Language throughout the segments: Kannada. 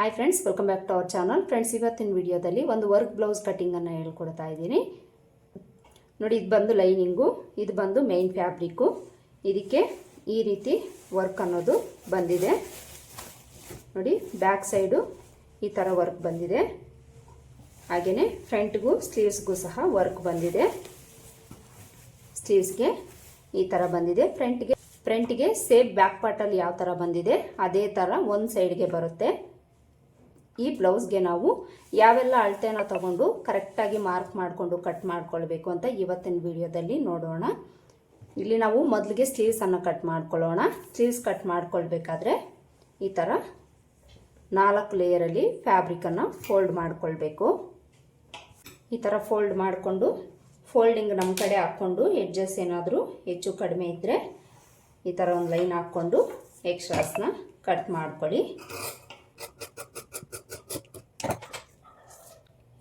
Hi friends welcome back to our channel friends ಇವತ್ತಿನ ವಿಡಿಯೋದಲ್ಲಿ ಒಂದು ವರ್ಕ್ ಬ್ಲೌಸ್ ಕಟ್ಟಿಂಗನ್ನು ಹೇಳ್ಕೊಡ್ತಾ ಇದ್ದೀನಿ. ನೋಡಿ, ಇದು ಬಂದು ಲೈನಿಂಗು ಇದು ಬಂದು ಮೇನ್ ಫ್ಯಾಬ್ರಿಕ್ಕು ಇದಕ್ಕೆ ಈ ರೀತಿ ವರ್ಕ್ ಅನ್ನೋದು ಬಂದಿದೆ. ನೋಡಿ ಬ್ಯಾಕ್ ಸೈಡು ಈ ಥರ ವರ್ಕ್ ಬಂದಿದೆ. ಹಾಗೆಯೇ ಫ್ರಂಟ್ಗೂ ಸ್ಲೀವ್ಸ್ಗೂ ಸಹ ವರ್ಕ್ ಬಂದಿದೆ. ಸ್ಲೀವ್ಸ್ಗೆ ಈ ಥರ ಬಂದಿದೆ. ಫ್ರಂಟ್ಗೆ ಫ್ರಂಟ್ಗೆ ಸೇಮ್ ಬ್ಯಾಕ್ ಪಾರ್ಟಲ್ಲಿ ಯಾವ ಥರ ಬಂದಿದೆ, ಅದೇ ಥರ ಒಂದು ಸೈಡ್ಗೆ ಬರುತ್ತೆ. ಈ ಬ್ಲೌಸ್ಗೆ ನಾವು ಯಾವೆಲ್ಲ ಅಳತೆನ ತಗೊಂಡು ಕರೆಕ್ಟಾಗಿ ಮಾರ್ಕ್ ಮಾಡಿಕೊಂಡು ಕಟ್ ಮಾಡ್ಕೊಳ್ಬೇಕು ಅಂತ ಇವತ್ತಿನ ವಿಡಿಯೋದಲ್ಲಿ ನೋಡೋಣ. ಇಲ್ಲಿ ನಾವು ಮೊದಲಿಗೆ ಸ್ಲೀವ್ಸನ್ನು ಕಟ್ ಮಾಡ್ಕೊಳ್ಳೋಣ. ಸ್ಲೀವ್ಸ್ ಕಟ್ ಮಾಡ್ಕೊಳ್ಬೇಕಾದ್ರೆ ಈ ಥರ ನಾಲ್ಕು ಲೇಯರಲ್ಲಿ ಫ್ಯಾಬ್ರಿಕನ್ನು ಫೋಲ್ಡ್ ಮಾಡ್ಕೊಳ್ಬೇಕು. ಈ ಥರ ಫೋಲ್ಡ್ ಮಾಡಿಕೊಂಡು ಫೋಲ್ಡಿಂಗ್ ನಮ್ಮ ಕಡೆ ಹಾಕ್ಕೊಂಡು ಎಡ್ಜಸ್ ಏನಾದರೂ ಹೆಚ್ಚು ಕಡಿಮೆ ಇದ್ದರೆ ಈ ಥರ ಒಂದು ಲೈನ್ ಹಾಕ್ಕೊಂಡು ಎಕ್ಸ್ಟ್ರಾಸ್ನ ಕಟ್ ಮಾಡ್ಕೊಳ್ಳಿ.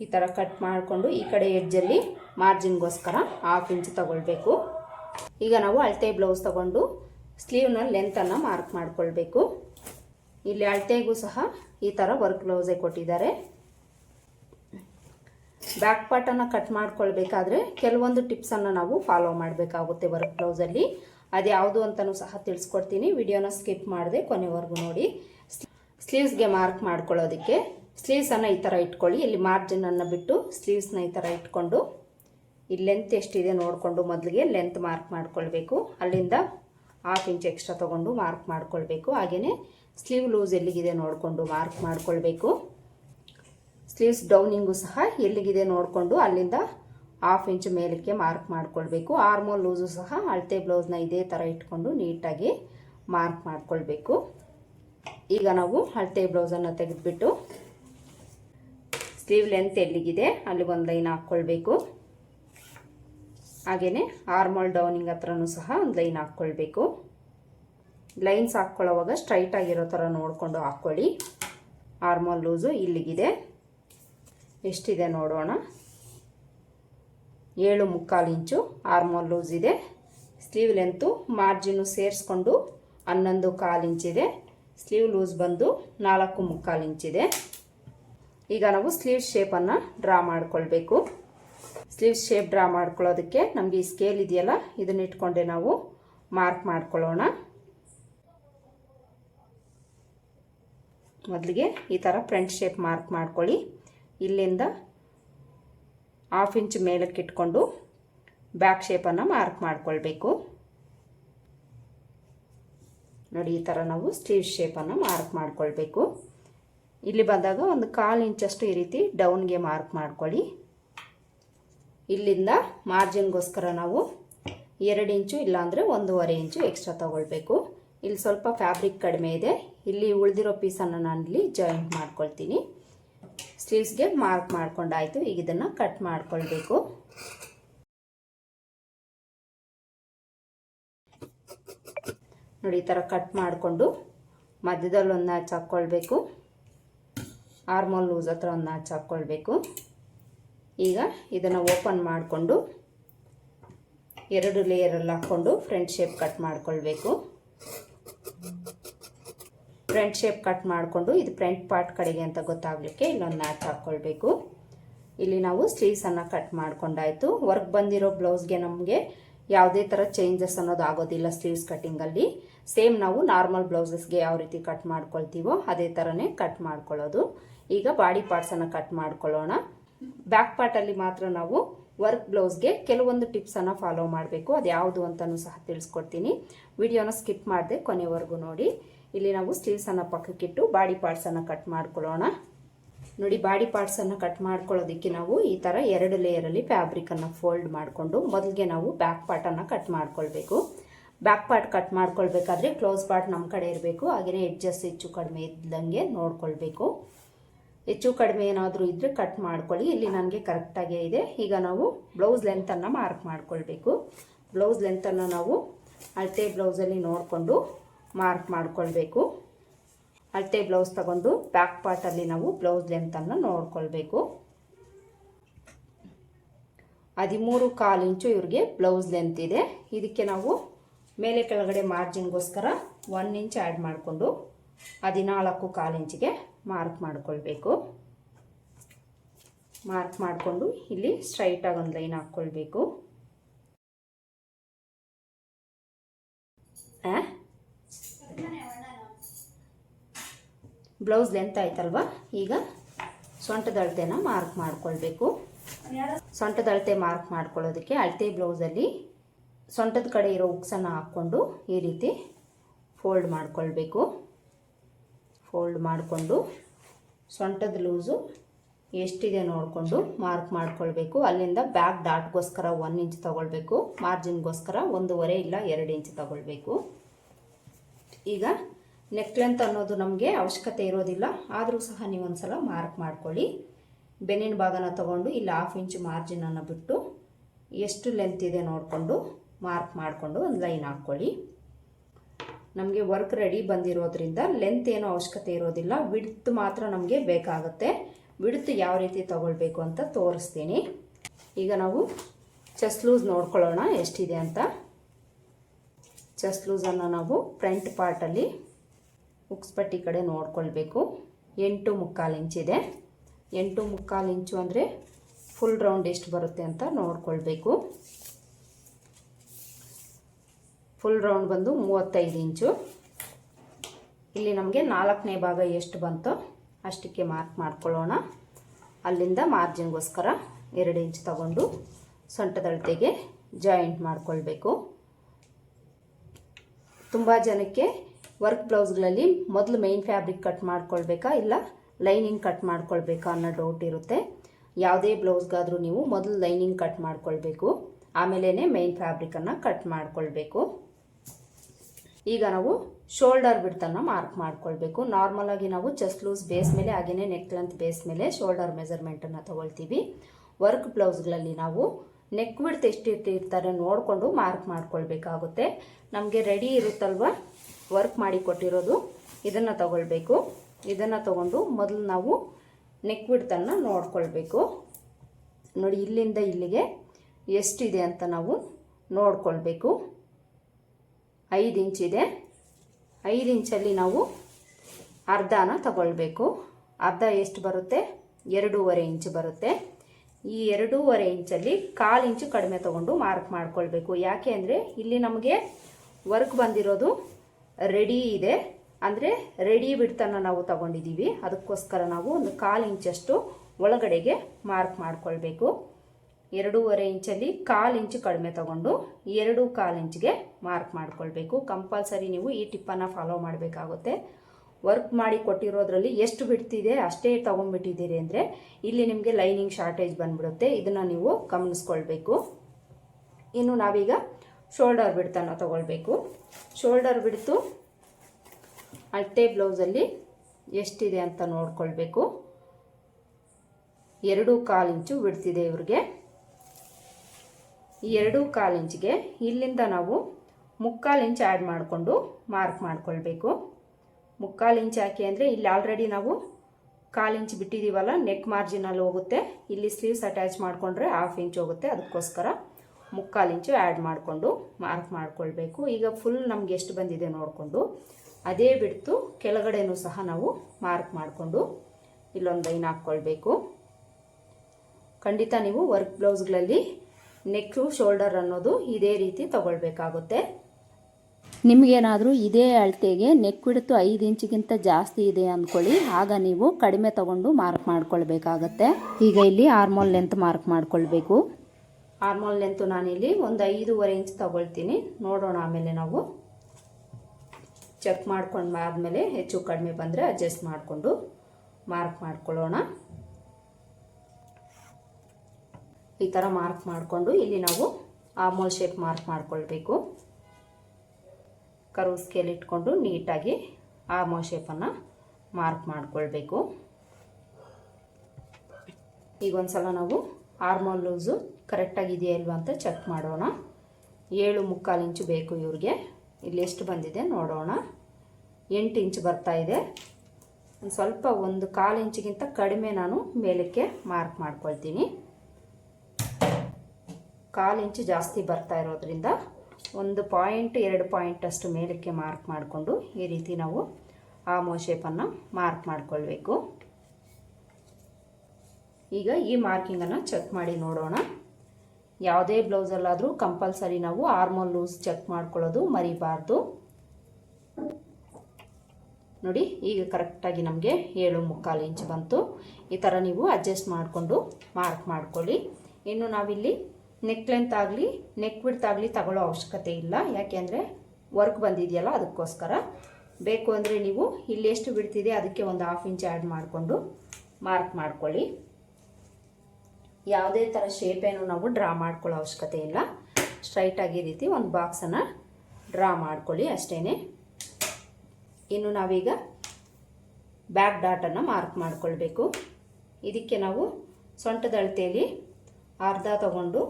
ಈ ಥರ ಕಟ್ ಮಾಡಿಕೊಂಡು ಈ ಕಡೆ ಎಡ್ಜಲ್ಲಿ ಮಾರ್ಜಿನ್ಗೋಸ್ಕರ ಹಾಫ್ ಇಂಚ್ ತಗೊಳ್ಬೇಕು. ಈಗ ನಾವು ಅಳತೆ ಬ್ಲೌಸ್ ತಗೊಂಡು ಸ್ಲೀವ್ನ ಲೆಂತನ್ನು ಮಾರ್ಕ್ ಮಾಡಿಕೊಳ್ಬೇಕು. ಇಲ್ಲಿ ಅಳತೆಗೂ ಸಹ ಈ ಥರ ವರ್ಕ್ ಬ್ಲೌಸೇ ಕೊಟ್ಟಿದ್ದಾರೆ. ಬ್ಯಾಕ್ ಪಾರ್ಟನ್ನು ಕಟ್ ಮಾಡ್ಕೊಳ್ಬೇಕಾದ್ರೆ ಕೆಲವೊಂದು ಟಿಪ್ಸನ್ನು ನಾವು ಫಾಲೋ ಮಾಡಬೇಕಾಗುತ್ತೆ ವರ್ಕ್ ಬ್ಲೌಸಲ್ಲಿ ಅದು ಯಾವುದು ಅಂತಲೂ ಸಹ ತಿಳಿಸ್ಕೊಡ್ತೀನಿ. ವಿಡಿಯೋನ ಸ್ಕಿಪ್ ಮಾಡದೆ ಕೊನೆವರೆಗೂ ನೋಡಿ. ಸ್ಲೀವ್ಸ್ಗೆ ಮಾರ್ಕ್ ಮಾಡ್ಕೊಳ್ಳೋದಕ್ಕೆ ಸ್ಲೀವ್ಸನ್ನು ಈ ಥರ ಇಟ್ಕೊಳ್ಳಿ. ಇಲ್ಲಿ ಮಾರ್ಜಿನನ್ನು ಬಿಟ್ಟು ಸ್ಲೀವ್ಸ್ನ ಈ ಥರ ಇಟ್ಕೊಂಡು ಈ ಲೆಂತ್ ಎಷ್ಟಿದೆ ನೋಡಿಕೊಂಡು ಮೊದಲಿಗೆ ಲೆಂತ್ ಮಾರ್ಕ್ ಮಾಡ್ಕೊಳ್ಬೇಕು. ಅಲ್ಲಿಂದ ಹಾಫ್ ಇಂಚ್ ಎಕ್ಸ್ಟ್ರಾ ತೊಗೊಂಡು ಮಾರ್ಕ್ ಮಾಡ್ಕೊಳ್ಬೇಕು. ಹಾಗೆಯೇ ಸ್ಲೀವ್ ಲೂಸ್ ಎಲ್ಲಿಗಿದೆ ನೋಡಿಕೊಂಡು ಮಾರ್ಕ್ ಮಾಡ್ಕೊಳ್ಬೇಕು. ಸ್ಲೀವ್ಸ್ ಡೌನಿಂಗು ಸಹ ಎಲ್ಲಿಗಿದೆ ನೋಡಿಕೊಂಡು ಅಲ್ಲಿಂದ ಹಾಫ್ ಇಂಚ್ ಮೇಲಕ್ಕೆ ಮಾರ್ಕ್ ಮಾಡ್ಕೊಳ್ಬೇಕು. ಆರ್ಮೋಲ್ ಲೂಸು ಸಹ ಅಳತೆ ಬ್ಲೌಸ್ನ ಇದೇ ಥರ ಇಟ್ಕೊಂಡು ನೀಟಾಗಿ ಮಾರ್ಕ್ ಮಾಡ್ಕೊಳ್ಬೇಕು. ಈಗ ನಾವು ಅಳತೆ ಬ್ಲೌಸನ್ನು ತೆಗೆದುಬಿಟ್ಟು ಸ್ಲೀವ್ ಲೆಂತ್ ಎಲ್ಲಿಗಿದೆ? ಅಲ್ಲಿಗೊಂದು ಲೈನ್ ಹಾಕ್ಕೊಳ್ಬೇಕು. ಹಾಗೆಯೇ ಆರ್ಮಲ್ ಡೌನಿಂಗ್ ಹತ್ರನೂ ಸಹ ಒಂದು ಲೈನ್ ಹಾಕ್ಕೊಳ್ಬೇಕು. ಲೈನ್ಸ್ ಹಾಕ್ಕೊಳ್ಳೋವಾಗ ಸ್ಟ್ರೈಟ್ ಆಗಿರೋ ಥರ ನೋಡಿಕೊಂಡು ಹಾಕ್ಕೊಳ್ಳಿ. ಆರ್ಮಲ್ ಲೂಸು ಇಲ್ಲಿಗಿದೆ. ಎಷ್ಟಿದೆ ನೋಡೋಣ. ಏಳು ಮುಕ್ಕಾಲು ಇಂಚು ಆರ್ಮಲ್ ಲೂಸ್ ಇದೆ. ಸ್ಲೀವ್ ಲೆಂತು ಮಾರ್ಜಿನು ಸೇರಿಸ್ಕೊಂಡು ಹನ್ನೊಂದು ಕಾಲು ಇಂಚಿದೆ. ಸ್ಲೀವ್ ಲೂಸ್ ಬಂದು ನಾಲ್ಕು ಮುಕ್ಕಾಲು ಇಂಚಿದೆ. ಈಗ ನಾವು ಸ್ಲೀವ್ ಶೇಪನ್ನು ಡ್ರಾ ಮಾಡ್ಕೊಳ್ಬೇಕು. ಸ್ಲೀವ್ ಶೇಪ್ ಡ್ರಾ ಮಾಡ್ಕೊಳ್ಳೋದಕ್ಕೆ ನಮಗೆ ಈ ಸ್ಕೇಲ್ ಇದೆಯಲ್ಲ, ಇದನ್ನ ಇಟ್ಕೊಂಡೆ ನಾವು ಮಾರ್ಕ್ ಮಾಡ್ಕೊಳ್ಳೋಣ. ಮೊದಲಿಗೆ ಈ ಥರ ಫ್ರಂಟ್ ಶೇಪ್ ಮಾರ್ಕ್ ಮಾಡ್ಕೊಳ್ಳಿ. ಇಲ್ಲಿಂದ ಹಾಫ್ ಇಂಚ್ ಮೇಲಕ್ಕೆ ಇಟ್ಕೊಂಡು ಬ್ಯಾಕ್ ಶೇಪನ್ನು ಮಾರ್ಕ್ ಮಾಡ್ಕೊಳ್ಬೇಕು. ನೋಡಿ ಈ ಥರ ನಾವು ಸ್ಲೀವ್ ಶೇಪನ್ನು ಮಾರ್ಕ್ ಮಾಡ್ಕೊಳ್ಬೇಕು. ಇಲ್ಲಿ ಬಂದಾಗ ಒಂದು ಕಾಲು ಇಂಚಷ್ಟು ಈ ರೀತಿ ಡೌನ್ಗೆ ಮಾರ್ಕ್ ಮಾಡ್ಕೊಳ್ಳಿ. ಇಲ್ಲಿಂದ ಮಾರ್ಜಿನ್ಗೋಸ್ಕರ ನಾವು ಎರಡು ಇಂಚು ಇಲ್ಲಾಂದರೆ ಒಂದೂವರೆ ಇಂಚು ಎಕ್ಸ್ಟ್ರಾ ತೊಗೊಳ್ಬೇಕು. ಇಲ್ಲಿ ಸ್ವಲ್ಪ ಫ್ಯಾಬ್ರಿಕ್ ಕಡಿಮೆ ಇದೆ. ಇಲ್ಲಿ ಉಳಿದಿರೋ ಪೀಸನ್ನು ನಾನು ಇಲ್ಲಿ ಜಾಯಿಂಟ್ ಮಾಡ್ಕೊಳ್ತೀನಿ. ಸ್ಲೀವ್ಸ್ಗೆ ಮಾರ್ಕ್ ಮಾಡ್ಕೊಂಡಾಯಿತು. ಈಗ ಇದನ್ನು ಕಟ್ ಮಾಡ್ಕೊಳ್ಬೇಕು. ನೋಡಿ, ಈ ಥರ ಕಟ್ ಮಾಡಿಕೊಂಡು ಮಧ್ಯದಲ್ಲಿ ಒಂದು ಹಾಕ್ಕೊಳ್ಬೇಕು. ಆರ್ಮೋಲ್ ಲೂಸ್ ಹತ್ರ ಒಂದು ನಾಚ್ ಹಾಕ್ಕೊಳ್ಬೇಕು ಈಗ ಇದನ್ನು ಓಪನ್ ಮಾಡಿಕೊಂಡು ಎರಡು ಲೇಯರಲ್ಲಿ ಹಾಕ್ಕೊಂಡು ಫ್ರಂಟ್ ಶೇಪ್ ಕಟ್ ಮಾಡ್ಕೊಳ್ಬೇಕು. ಫ್ರಂಟ್ ಶೇಪ್ ಕಟ್ ಮಾಡಿಕೊಂಡು ಇದು ಫ್ರಂಟ್ ಪಾರ್ಟ್ ಕಡೆಗೆ ಅಂತ ಗೊತ್ತಾಗಲಿಕ್ಕೆ ಇಲ್ಲೊಂದು ನ್ಯಾಚ್ ಹಾಕ್ಕೊಳ್ಬೇಕು ಇಲ್ಲಿ ನಾವು ಸ್ಲೀವ್ಸನ್ನು ಕಟ್ ಮಾಡ್ಕೊಂಡಾಯಿತು. ವರ್ಕ್ ಬಂದಿರೋ ಬ್ಲೌಸ್ಗೆ ನಮಗೆ ಯಾವುದೇ ಥರ ಚೇಂಜಸ್ ಅನ್ನೋದು ಆಗೋದಿಲ್ಲ ಸ್ಲೀವ್ಸ್ ಕಟ್ಟಿಂಗಲ್ಲಿ ಸೇಮ್ ನಾವು ನಾರ್ಮಲ್ ಬ್ಲೌಸಸ್ಗೆ ಯಾವ ರೀತಿ ಕಟ್ ಮಾಡ್ಕೊಳ್ತೀವೋ ಅದೇ ಥರನೇ ಕಟ್ ಮಾಡ್ಕೊಳ್ಳೋದು. ಈಗ ಬಾಡಿ ಪಾರ್ಟ್ಸನ್ನು ಕಟ್ ಮಾಡ್ಕೊಳ್ಳೋಣ. ಬ್ಯಾಕ್ ಪಾರ್ಟಲ್ಲಿ ಮಾತ್ರ ನಾವು ವರ್ಕ್ ಬ್ಲೌಸ್ಗೆ ಕೆಲವೊಂದು ಟಿಪ್ಸನ್ನು ಫಾಲೋ ಮಾಡಬೇಕು. ಅದು ಯಾವುದು ಅಂತಲೂ ಸಹ ತಿಳಿಸ್ಕೊಡ್ತೀನಿ. ವಿಡಿಯೋನ ಸ್ಕಿಪ್ ಮಾಡದೆ ಕೊನೆವರೆಗೂ ನೋಡಿ. ಇಲ್ಲಿ ನಾವು ಸ್ಲೀವ್ಸನ್ನು ಪಕ್ಕಕ್ಕಿಟ್ಟು ಬಾಡಿ ಪಾರ್ಟ್ಸನ್ನು ಕಟ್ ಮಾಡ್ಕೊಳ್ಳೋಣ. ನೋಡಿ, ಬಾಡಿ ಪಾರ್ಟ್ಸನ್ನು ಕಟ್ ಮಾಡ್ಕೊಳ್ಳೋದಕ್ಕೆ ನಾವು ಈ ಥರ ಎರಡು ಲೇಯರಲ್ಲಿ ಫ್ಯಾಬ್ರಿಕನ್ನು ಫೋಲ್ಡ್ ಮಾಡಿಕೊಂಡು ಮೊದಲಿಗೆ ನಾವು ಬ್ಯಾಕ್ ಪಾರ್ಟನ್ನು ಕಟ್ ಮಾಡ್ಕೊಳ್ಬೇಕು. ಬ್ಯಾಕ್ ಪಾರ್ಟ್ ಕಟ್ ಮಾಡ್ಕೊಳ್ಬೇಕಾದ್ರೆ ಕ್ಲೋಸ್ ಪಾರ್ಟ್ ನಮ್ಮ ಕಡೆ ಇರಬೇಕು. ಹಾಗೆಯೇ ಎಡ್ಜಸ್ ಹೆಚ್ಚು ಕಡಿಮೆ ಇದ್ದಂಗೆ ನೋಡ್ಕೊಳ್ಬೇಕು. ಹೆಚ್ಚು ಕಡಿಮೆ ಏನಾದರೂ ಇದ್ದರೆ ಕಟ್ ಮಾಡ್ಕೊಳ್ಳಿ. ಇಲ್ಲಿ ನನಗೆ ಕರೆಕ್ಟಾಗೇ ಇದೆ. ಈಗ ನಾವು ಬ್ಲೌಸ್ ಲೆಂತನ್ನು ಮಾರ್ಕ್ ಮಾಡ್ಕೊಳ್ಬೇಕು. ಬ್ಲೌಸ್ ಲೆಂತನ್ನು ನಾವು ಅಳತೆ ಬ್ಲೌಸಲ್ಲಿ ನೋಡಿಕೊಂಡು ಮಾರ್ಕ್ ಮಾಡ್ಕೊಳ್ಬೇಕು. ಅಳತೆ ಬ್ಲೌಸ್ ತಗೊಂಡು ಬ್ಯಾಕ್ ಪಾರ್ಟಲ್ಲಿ ನಾವು ಬ್ಲೌಸ್ ಲೆಂತನ್ನು ನೋಡ್ಕೊಳ್ಬೇಕು. ಹದಿಮೂರು ಕಾಲು ಇಂಚು ಇವ್ರಿಗೆ ಬ್ಲೌಸ್ ಲೆಂತ್ ಇದೆ. ಇದಕ್ಕೆ ನಾವು ಮೇಲೆ ಕೆಳಗಡೆ ಮಾರ್ಜಿನ್ಗೋಸ್ಕರ ಒನ್ ಇಂಚ್ ಆ್ಯಡ್ ಮಾಡಿಕೊಂಡು ಹದಿನಾಲ್ಕು ಕಾಲು ಇಂಚಿಗೆ ಮಾರ್ಕ್ ಮಾಡಿಕೊಳ್ಬೇಕು. ಮಾರ್ಕ್ ಮಾಡಿಕೊಂಡು ಇಲ್ಲಿ ಸ್ಟ್ರೈಟಾಗಿ ಒಂದು ಲೈನ್ ಹಾಕ್ಕೊಳ್ಬೇಕು. ಬ್ಲೌಸ್ ಲೆಂತ್ ಆಯ್ತಲ್ವಾ? ಈಗ ಸೊಂಟದ ಅಳತೆನ ಮಾರ್ಕ್ ಮಾಡ್ಕೊಳ್ಬೇಕು. ಸೊಂಟದ ಅಳತೆ ಮಾರ್ಕ್ ಮಾಡ್ಕೊಳ್ಳೋದಕ್ಕೆ ಅಳತೆ ಬ್ಲೌಸಲ್ಲಿ ಸೊಂಟದ ಕಡೆ ಇರೋ ಉಕ್ಸನ್ನು ಹಾಕ್ಕೊಂಡು ಈ ರೀತಿ ಫೋಲ್ಡ್ ಮಾಡ್ಕೊಳ್ಬೇಕು. ಫೋಲ್ಡ್ ಮಾಡಿಕೊಂಡು ಸೊಂಟದ ಲೂಸು ಎಷ್ಟಿದೆ ನೋಡಿಕೊಂಡು ಮಾರ್ಕ್ ಮಾಡ್ಕೊಳ್ಬೇಕು. ಅಲ್ಲಿಂದ ಬ್ಯಾಕ್ ಡಾಟ್ಗೋಸ್ಕರ ಒನ್ ಇಂಚ್ ತಗೊಳ್ಬೇಕು. ಮಾರ್ಜಿನ್ಗೋಸ್ಕರ ಒಂದೂವರೆ ಇಲ್ಲ ಎರಡು ಇಂಚ್ ತಗೊಳ್ಬೇಕು. ಈಗ ನೆಕ್ ಲೆಂತ್ ಅನ್ನೋದು ನಮಗೆ ಅವಶ್ಯಕತೆ ಇರೋದಿಲ್ಲ. ಆದರೂ ಸಹ ನೀವು ಒಂದ್ಸಲ ಮಾರ್ಕ್ ಮಾಡ್ಕೊಳ್ಳಿ. ಬೆನ್ನಿನ ಭಾಗನ ತಗೊಂಡು ಇಲ್ಲಿ ಹಾಫ್ ಇಂಚ್ ಮಾರ್ಜಿನನ್ನು ಬಿಟ್ಟು ಎಷ್ಟು ಲೆಂತ್ ಇದೆ ನೋಡಿಕೊಂಡು ಮಾರ್ಕ್ ಮಾಡಿಕೊಂಡು ಒಂದು ಲೈನ್ ಹಾಕ್ಕೊಳ್ಳಿ. ನಮಗೆ ವರ್ಕ್ ರೆಡಿ ಬಂದಿರೋದ್ರಿಂದ ಲೆಂತ್ ಏನು ಅವಶ್ಯಕತೆ ಇರೋದಿಲ್ಲ. ವಿಡ್ತ್ ಮಾತ್ರ ನಮಗೆ ಬೇಕಾಗುತ್ತೆ. ವಿಡ್ತ್ ಯಾವ ರೀತಿ ತಗೊಳ್ಬೇಕು ಅಂತ ತೋರಿಸ್ತೀನಿ. ಈಗ ನಾವು ಚೆಸ್ಟ್ ಲೂಸ್ ನೋಡ್ಕೊಳ್ಳೋಣ ಎಷ್ಟಿದೆ ಅಂತ. ಚೆಸ್ಟ್ ಲೂಸನ್ನು ನಾವು ಫ್ರಂಟ್ ಪಾರ್ಟಲ್ಲಿ ಉಕ್ಸ್ಪಟ್ಟಿ ಕಡೆ ನೋಡ್ಕೊಳ್ಬೇಕು. ಎಂಟು ಮುಕ್ಕಾಲು ಇಂಚಿದೆ ಎಂಟು ಮುಕ್ಕಾಲು ಇಂಚು ಅಂದರೆ ಫುಲ್ ರೌಂಡ್ ಎಷ್ಟು ಬರುತ್ತೆ ಅಂತ ನೋಡ್ಕೊಳ್ಬೇಕು. ಫುಲ್ ರೌಂಡ್ ಬಂದು ಮೂವತ್ತೈದು ಇಂಚು. ಇಲ್ಲಿ ನಮಗೆ ನಾಲ್ಕನೇ ಭಾಗ ಎಷ್ಟು ಬಂತೋ ಅಷ್ಟಕ್ಕೆ ಮಾರ್ಕ್ ಮಾಡ್ಕೊಳ್ಳೋಣ. ಅಲ್ಲಿಂದ ಮಾರ್ಜಿನ್ಗೋಸ್ಕರ ಎರಡು ಇಂಚ್ ತಗೊಂಡು ಸೊಂಟದಳತೆಗೆ ಜಾಯಿಂಟ್ ಮಾಡಿಕೊಳ್ಬೇಕು. ತುಂಬ ಜನಕ್ಕೆ ವರ್ಕ್ ಬ್ಲೌಸ್ಗಳಲ್ಲಿ ಮೊದಲು ಮೈನ್ ಫ್ಯಾಬ್ರಿಕ್ ಕಟ್ ಮಾಡ್ಕೊಳ್ಬೇಕಾ ಇಲ್ಲ ಲೈನಿಂಗ್ ಕಟ್ ಮಾಡ್ಕೊಳ್ಬೇಕಾ ಅನ್ನೋ ಡೌಟ್ ಇರುತ್ತೆ. ಯಾವುದೇ ಬ್ಲೌಸ್ಗಾದರೂ ನೀವು ಮೊದಲು ಲೈನಿಂಗ್ ಕಟ್ ಮಾಡ್ಕೊಳ್ಬೇಕು. ಆಮೇಲೆ ಮೈನ್ ಫ್ಯಾಬ್ರಿಕನ್ನು ಕಟ್ ಮಾಡ್ಕೊಳ್ಬೇಕು. ಈಗ ನಾವು ಶೋಲ್ಡರ್ ಬಿಡ್ತನ್ನು ಮಾರ್ಕ್ ಮಾಡ್ಕೊಳ್ಬೇಕು. ನಾರ್ಮಲಾಗಿ ನಾವು ಚೆಸ್ಟ್ ಲೂಸ್ ಬೇಸ್ ಮೇಲೆ ಹಾಗೆಯೇ ನೆಕ್ ಲೆಂತ್ ಬೇಸ್ ಮೇಲೆ ಶೋಲ್ಡರ್ ಮೆಜರ್ಮೆಂಟನ್ನು ತಗೊಳ್ತೀವಿ. ವರ್ಕ್ ಬ್ಲೌಸ್ಗಳಲ್ಲಿ ನಾವು ನೆಕ್ ಬಿಡ್ತ್ ಎಷ್ಟು ಇಟ್ಟಿರ್ತಾರೆ ನೋಡಿಕೊಂಡು ಮಾರ್ಕ್ ಮಾಡ್ಕೊಳ್ಬೇಕಾಗುತ್ತೆ. ನಮಗೆ ರೆಡಿ ಇರುತ್ತಲ್ವ? ವರ್ಕ್ ಮಾಡಿ ಕೊಟ್ಟಿರೋದು. ಇದನ್ನು ತಗೊಳ್ಬೇಕು. ಇದನ್ನು ತಗೊಂಡು ಮೊದಲು ನಾವು ನೆಕ್ ಬಿಡ್ತನ್ನು ನೋಡ್ಕೊಳ್ಬೇಕು. ನೋಡಿ, ಇಲ್ಲಿಂದ ಇಲ್ಲಿಗೆ ಎಷ್ಟಿದೆ ಅಂತ ನಾವು ನೋಡ್ಕೊಳ್ಬೇಕು. ಐದು ಇಂಚಿದೆ ಐದು ಇಂಚಲ್ಲಿ ನಾವು ಅರ್ಧನ ತಗೊಳ್ಬೇಕು. ಅರ್ಧ ಎಷ್ಟು ಬರುತ್ತೆ? ಎರಡೂವರೆ ಇಂಚು ಬರುತ್ತೆ. ಈ ಎರಡೂವರೆ ಇಂಚಲ್ಲಿ ಕಾಲು ಇಂಚು ಕಡಿಮೆ ತಗೊಂಡು ಮಾರ್ಕ್ ಮಾಡ್ಕೊಳ್ಬೇಕು. ಯಾಕೆ ಅಂದರೆ ಇಲ್ಲಿ ನಮಗೆ ವರ್ಕ್ ಬಂದಿರೋದು ರೆಡಿ ಇದೆ. ಅಂದರೆ ರೆಡಿ ಬಿಡ್ತನ ನಾವು ತಗೊಂಡಿದ್ದೀವಿ. ಅದಕ್ಕೋಸ್ಕರ ನಾವು ಒಂದು ಕಾಲು ಇಂಚಷ್ಟು ಒಳಗಡೆಗೆ ಮಾರ್ಕ್ ಮಾಡ್ಕೊಳ್ಬೇಕು. ಎರಡೂವರೆ ಇಂಚಲ್ಲಿ ಕಾಲು ಇಂಚು ಕಡಿಮೆ ತಗೊಂಡು ಎರಡು ಕಾಲು ಇಂಚಿಗೆ ಮಾರ್ಕ್ ಮಾಡ್ಕೊಳ್ಬೇಕು. ಕಂಪಲ್ಸರಿ ನೀವು ಈ ಟಿಪ್ಪನ್ನು ಫಾಲೋ ಮಾಡಬೇಕಾಗುತ್ತೆ. ವರ್ಕ್ ಮಾಡಿ ಕೊಟ್ಟಿರೋದ್ರಲ್ಲಿ ಎಷ್ಟು ಬಿಡ್ತಿದೆ ಅಷ್ಟೇ ತೊಗೊಂಡ್ಬಿಟ್ಟಿದ್ದೀರಿ ಅಂದರೆ ಇಲ್ಲಿ ನಿಮಗೆ ಲೈನಿಂಗ್ ಶಾರ್ಟೇಜ್ ಬಂದ್ಬಿಡುತ್ತೆ. ಇದನ್ನು ನೀವು ಗಮನಿಸ್ಕೊಳ್ಬೇಕು. ಇನ್ನು ನಾವೀಗ ಶೋಲ್ಡರ್ ಬಿಡ್ತನ್ನು ತೊಗೊಳ್ಬೇಕು. ಶೋಲ್ಡರ್ ಬಿಡ್ತು ಅಳತೆ ಬ್ಲೌಸಲ್ಲಿ ಎಷ್ಟಿದೆ ಅಂತ ನೋಡ್ಕೊಳ್ಬೇಕು. ಎರಡು ಕಾಲು ಇಂಚು ಬಿಡ್ತಿದೆ ಇವ್ರಿಗೆ. ಎರಡು ಕಾಲು ಇಂಚಿಗೆ ಇಲ್ಲಿಂದ ನಾವು ಮುಕ್ಕಾಲು ಇಂಚ್ ಆ್ಯಡ್ ಮಾಡಿಕೊಂಡು ಮಾರ್ಕ್ ಮಾಡ್ಕೊಳ್ಬೇಕು. ಮುಕ್ಕಾಲು ಇಂಚ್ ಹಾಕಿ ಅಂದರೆ ಇಲ್ಲಿ ಆಲ್ರೆಡಿ ನಾವು ಕಾಲು ಇಂಚ್ ಬಿಟ್ಟಿದ್ದೀವಲ್ಲ ನೆಕ್ ಮಾರ್ಜಿನಲ್ಲಿ ಹೋಗುತ್ತೆ. ಇಲ್ಲಿ ಸ್ಲೀವ್ಸ್ ಅಟ್ಯಾಚ್ ಮಾಡಿಕೊಂಡ್ರೆ ಹಾಫ್ ಇಂಚ್ ಹೋಗುತ್ತೆ. ಅದಕ್ಕೋಸ್ಕರ ಮುಕ್ಕಾಲು ಇಂಚು ಆ್ಯಡ್ ಮಾಡಿಕೊಂಡು ಮಾರ್ಕ್ ಮಾಡ್ಕೊಳ್ಬೇಕು. ಈಗ ಫುಲ್ ನಮ್ಗೆ ಎಷ್ಟು ಬಂದಿದೆ ನೋಡಿಕೊಂಡು, ಅದೇ ಬಿಡ್ತು ಕೆಳಗಡೆನೂ ಸಹ ನಾವು ಮಾರ್ಕ್ ಮಾಡಿಕೊಂಡು ಇಲ್ಲೊಂದು ಲೈನ್ ಹಾಕ್ಕೊಳ್ಬೇಕು. ಖಂಡಿತ ನೀವು ವರ್ಕ್ ಬ್ಲೌಸ್ಗಳಲ್ಲಿ ನೆಕ್ಕು ಶೋಲ್ಡರ್ ಅನ್ನೋದು ಇದೇ ರೀತಿ ತಗೊಳ್ಬೇಕಾಗುತ್ತೆ. ನಿಮಗೇನಾದರೂ ಇದೇ ಅಳತೆಗೆ ನೆಕ್ ಹಿಡಿತು ಐದು ಇಂಚಿಗಿಂತ ಜಾಸ್ತಿ ಇದೆ ಅಂದ್ಕೊಳ್ಳಿ ಆಗ ನೀವು ಕಡಿಮೆ ತಗೊಂಡು ಮಾರ್ಕ್ ಮಾಡ್ಕೊಳ್ಬೇಕಾಗತ್ತೆ. ಈಗ ಇಲ್ಲಿ ಆರ್ಮೋಲ್ ಲೆಂತ್ ಮಾರ್ಕ್ ಮಾಡ್ಕೊಳ್ಬೇಕು. ಆರ್ಮೋಲ್ ಲೆಂತು ನಾನಿಲ್ಲಿ ಒಂದು ಐದೂವರೆ ಇಂಚ್ ತಗೊಳ್ತೀನಿ. ನೋಡೋಣ ಆಮೇಲೆ ನಾವು ಚೆಕ್ ಮಾಡ್ಕೊಂಡು ಆದಮೇಲೆ ಹೆಚ್ಚು ಕಡಿಮೆ ಬಂದರೆ ಅಡ್ಜಸ್ಟ್ ಮಾಡಿಕೊಂಡು ಮಾರ್ಕ್ ಮಾಡ್ಕೊಳ್ಳೋಣ. ಈ ಥರ ಮಾರ್ಕ್ ಮಾಡಿಕೊಂಡು ಇಲ್ಲಿ ನಾವು ಆಮೋಲ್ ಶೇಪ್ ಮಾರ್ಕ್ ಮಾಡಿಕೊಳ್ಬೇಕು. ಕರು ಸ್ಕೇಲ್ ಇಟ್ಕೊಂಡು ನೀಟಾಗಿ ಆಮೋಲ್ ಶೇಪನ್ನು ಮಾರ್ಕ್ ಮಾಡಿಕೊಳ್ಬೇಕು. ಈಗ ಒಂದ್ಸಲ ನಾವು ಆರ್ಮೋಲ್ ಲೂಸು ಕರೆಕ್ಟಾಗಿ ಇದೆಯಾ ಇಲ್ವಾ ಅಂತ ಚೆಕ್ ಮಾಡೋಣ. ಏಳು ಮುಕ್ಕಾಲು ಇಂಚು ಬೇಕು ಇವ್ರಿಗೆ. ಇಲ್ಲಿ ಎಷ್ಟು ಬಂದಿದೆ ನೋಡೋಣ. ಎಂಟು ಇಂಚು ಬರ್ತಾ ಇದೆ. ಒಂದು ಸ್ವಲ್ಪ ಒಂದು ಕಾಲು ಇಂಚಿಗಿಂತ ಕಡಿಮೆ ನಾನು ಮೇಲಕ್ಕೆ ಮಾರ್ಕ್ ಮಾಡ್ಕೊಳ್ತೀನಿ. ಕಾಲು ಇಂಚು ಜಾಸ್ತಿ ಬರ್ತಾ ಇರೋದ್ರಿಂದ ಒಂದು ಪಾಯಿಂಟ್, ಎರಡು ಪಾಯಿಂಟ್ ಅಷ್ಟು ಮೇಲಕ್ಕೆ ಮಾರ್ಕ್ ಮಾಡಿಕೊಂಡು ಈ ರೀತಿ ನಾವು ಆ ಮೋ ಶೇಪನ್ನು ಮಾರ್ಕ್ ಮಾಡಿಕೊಳ್ಬೇಕು. ಈಗ ಈ ಮಾರ್ಕಿಂಗನ್ನು ಚೆಕ್ ಮಾಡಿ ನೋಡೋಣ. ಯಾವುದೇ ಬ್ಲೌಸಲ್ಲಾದರೂ ಕಂಪಲ್ಸರಿ ನಾವು ಆರ್ಮೋಲ್ ಲೂಸ್ ಚೆಕ್ ಮಾಡ್ಕೊಳ್ಳೋದು ಮರಿಬಾರ್ದು. ನೋಡಿ, ಈಗ ಕರೆಕ್ಟಾಗಿ ನಮಗೆ ಏಳು ಮುಕ್ಕಾಲು ಇಂಚು ಬಂತು. ಈ ಥರ ನೀವು ಅಡ್ಜಸ್ಟ್ ಮಾಡಿಕೊಂಡು ಮಾರ್ಕ್ ಮಾಡ್ಕೊಳ್ಳಿ. ಇನ್ನು ನಾವಿಲ್ಲಿ ನೆಕ್ ಲೆಂತ್ ಆಗಲಿ ನೆಕ್ ವಿಡ್ತ್ ಆಗಲಿ ತಗೊಳ್ಳೋ ಅವಶ್ಯಕತೆ ಇಲ್ಲ. ಯಾಕೆಂದರೆ ವರ್ಕ್ ಬಂದಿದೆಯಲ್ಲ ಅದಕ್ಕೋಸ್ಕರ. ಬೇಕು ಅಂದರೆ ನೀವು ಇಲ್ಲಿ ಎಷ್ಟು ಬಿಡ್ತಿದೆ ಅದಕ್ಕೆ ಒಂದು ಹಾಫ್ ಇಂಚ್ ಆ್ಯಡ್ ಮಾಡಿಕೊಂಡು ಮಾರ್ಕ್ ಮಾಡ್ಕೊಳ್ಳಿ. ಯಾವುದೇ ಥರ ಏನು ನಾವು ಡ್ರಾ ಮಾಡ್ಕೊಳ್ಳೋ ಅವಶ್ಯಕತೆ ಇಲ್ಲ. ಸ್ಟ್ರೈಟಾಗಿ ಈ ರೀತಿ ಒಂದು ಬಾಕ್ಸನ್ನು ಡ್ರಾ ಮಾಡ್ಕೊಳ್ಳಿ ಅಷ್ಟೇ ಇನ್ನು ನಾವೀಗ ಬ್ಯಾಕ್ ಡಾಟನ್ನು ಮಾರ್ಕ್ ಮಾಡ್ಕೊಳ್ಬೇಕು. ಇದಕ್ಕೆ ನಾವು ಸೊಂಟದ ಅಳತೆಯಲ್ಲಿ ಅರ್ಧ ತಗೊಂಡು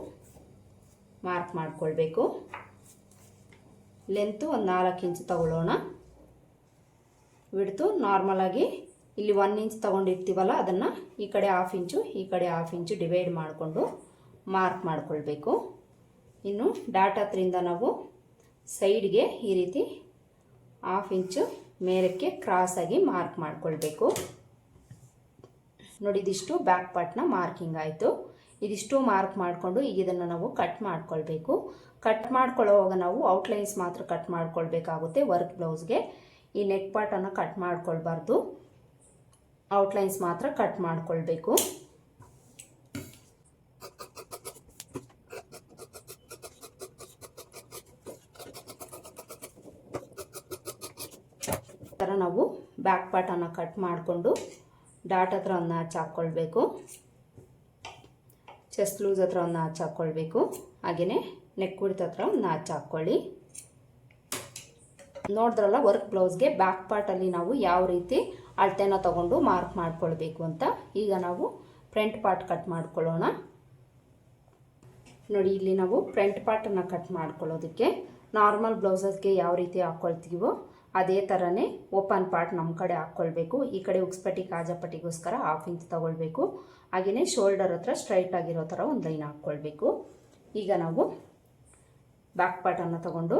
ಮಾರ್ಕ್ ಮಾಡಿಕೊಳ್ಬೇಕು. ಲೆಂತು ಒಂದು ನಾಲ್ಕು ಇಂಚ್ ತಗೊಳ್ಳೋಣ. ಬಿಡ್ತು ನಾರ್ಮಲಾಗಿ ಇಲ್ಲಿ ಒನ್ ಇಂಚ್ ತೊಗೊಂಡಿರ್ತೀವಲ್ಲ, ಅದನ್ನು ಈ ಕಡೆ ಹಾಫ್ ಇಂಚು ಈ ಕಡೆ ಹಾಫ್ ಇಂಚು ಡಿವೈಡ್ ಮಾಡಿಕೊಂಡು ಮಾರ್ಕ್ ಮಾಡಿಕೊಳ್ಬೇಕು. ಇನ್ನು ಡಾಟ್ ಹತ್ರಿಂದ ನಾವು ಸೈಡ್ಗೆ ಈ ರೀತಿ ಹಾಫ್ ಇಂಚು ಮೇಲಕ್ಕೆ ಕ್ರಾಸಾಗಿ ಮಾರ್ಕ್ ಮಾಡಿಕೊಳ್ಬೇಕು. ನೋಡಿದಿಷ್ಟು ಬ್ಯಾಕ್ ಪಾರ್ಟ್ನ ಮಾರ್ಕಿಂಗ್ ಆಯಿತು. ಇದಿಷ್ಟು ಮಾರ್ಕ್ ಮಾಡಿಕೊಂಡು ಈಗ ಇದನ್ನು ನಾವು ಕಟ್ ಮಾಡ್ಕೊಳ್ಬೇಕು. ಕಟ್ ಮಾಡ್ಕೊಳ್ಳೋವಾಗ ನಾವು ಔಟ್ಲೈನ್ಸ್ ಮಾತ್ರ ಕಟ್ ಮಾಡ್ಕೊಳ್ಬೇಕಾಗುತ್ತೆ ವರ್ಕ್ ಬ್ಲೌಸ್ಗೆ. ಈ ನೆಕ್ ಪಾರ್ಟನ್ನು ಕಟ್ ಮಾಡ್ಕೊಳ್ಬಾರ್ದು. ಔಟ್ಲೈನ್ಸ್ ಮಾತ್ರ ಕಟ್ ಮಾಡ್ಕೊಳ್ಬೇಕು. ಥರ ನಾವು ಬ್ಯಾಕ್ ಪಾರ್ಟನ್ನು ಕಟ್ ಮಾಡಿಕೊಂಡು ಡಾಟ್ ಹತ್ರ ಒಂದು ನಾಚ್ ಹಾಕ್ಕೊಳ್ಬೇಕು ಚೆಸ್ಟ್ ಲೂಸ್ ಹತ್ರ ಒಂದು ನಾಚ್ ಹಾಕ್ಕೊಳ್ಬೇಕು ಹಾಗೆಯೇ ನೆಕ್ ಕುಡ್ತ ಹತ್ರ ಒಂದು ನಾಚ್ ಹಾಕ್ಕೊಳ್ಳಿ ನೋಡಿದ್ರಲ್ಲ ವರ್ಕ್ ಬ್ಲೌಸ್ಗೆ ಬ್ಯಾಕ್ ಪಾರ್ಟಲ್ಲಿ ನಾವು ಯಾವ ರೀತಿ ಅಳತೆನ ತಗೊಂಡು ಮಾರ್ಕ್ ಮಾಡ್ಕೊಳ್ಬೇಕು ಅಂತ. ಈಗ ನಾವು ಫ್ರಂಟ್ ಪಾರ್ಟ್ ಕಟ್ ಮಾಡ್ಕೊಳ್ಳೋಣ. ನೋಡಿ, ಇಲ್ಲಿ ನಾವು ಫ್ರಂಟ್ ಪಾರ್ಟನ್ನು ಕಟ್ ಮಾಡ್ಕೊಳ್ಳೋದಕ್ಕೆ ನಾರ್ಮಲ್ ಬ್ಲೌಸಸ್ಗೆ ಯಾವ ರೀತಿ ಹಾಕ್ಕೊಳ್ತೀವೋ ಅದೇ ಥರನೇ ಓಪನ್ ಪಾರ್ಟ್ ನಮ್ಮ ಕಡೆ ಹಾಕ್ಕೊಳ್ಬೇಕು. ಈ ಕಡೆ ಉಕ್ಸ್ಪಟ್ಟಿ ಕಾಜಾಪಟ್ಟಿಗೋಸ್ಕರ ಹಾಫ್ ಇಂಚ್ ತೊಗೊಳ್ಬೇಕು. ಹಾಗೆಯೇ ಶೋಲ್ಡರ್ ಹತ್ರ ಸ್ಟ್ರೈಟ್ ಆಗಿರೋ ಥರ ಒಂದು ಲೈನ್ ಹಾಕ್ಕೊಳ್ಬೇಕು. ಈಗ ನಾವು ಬ್ಯಾಕ್ ಪಾರ್ಟನ್ನು ತಗೊಂಡು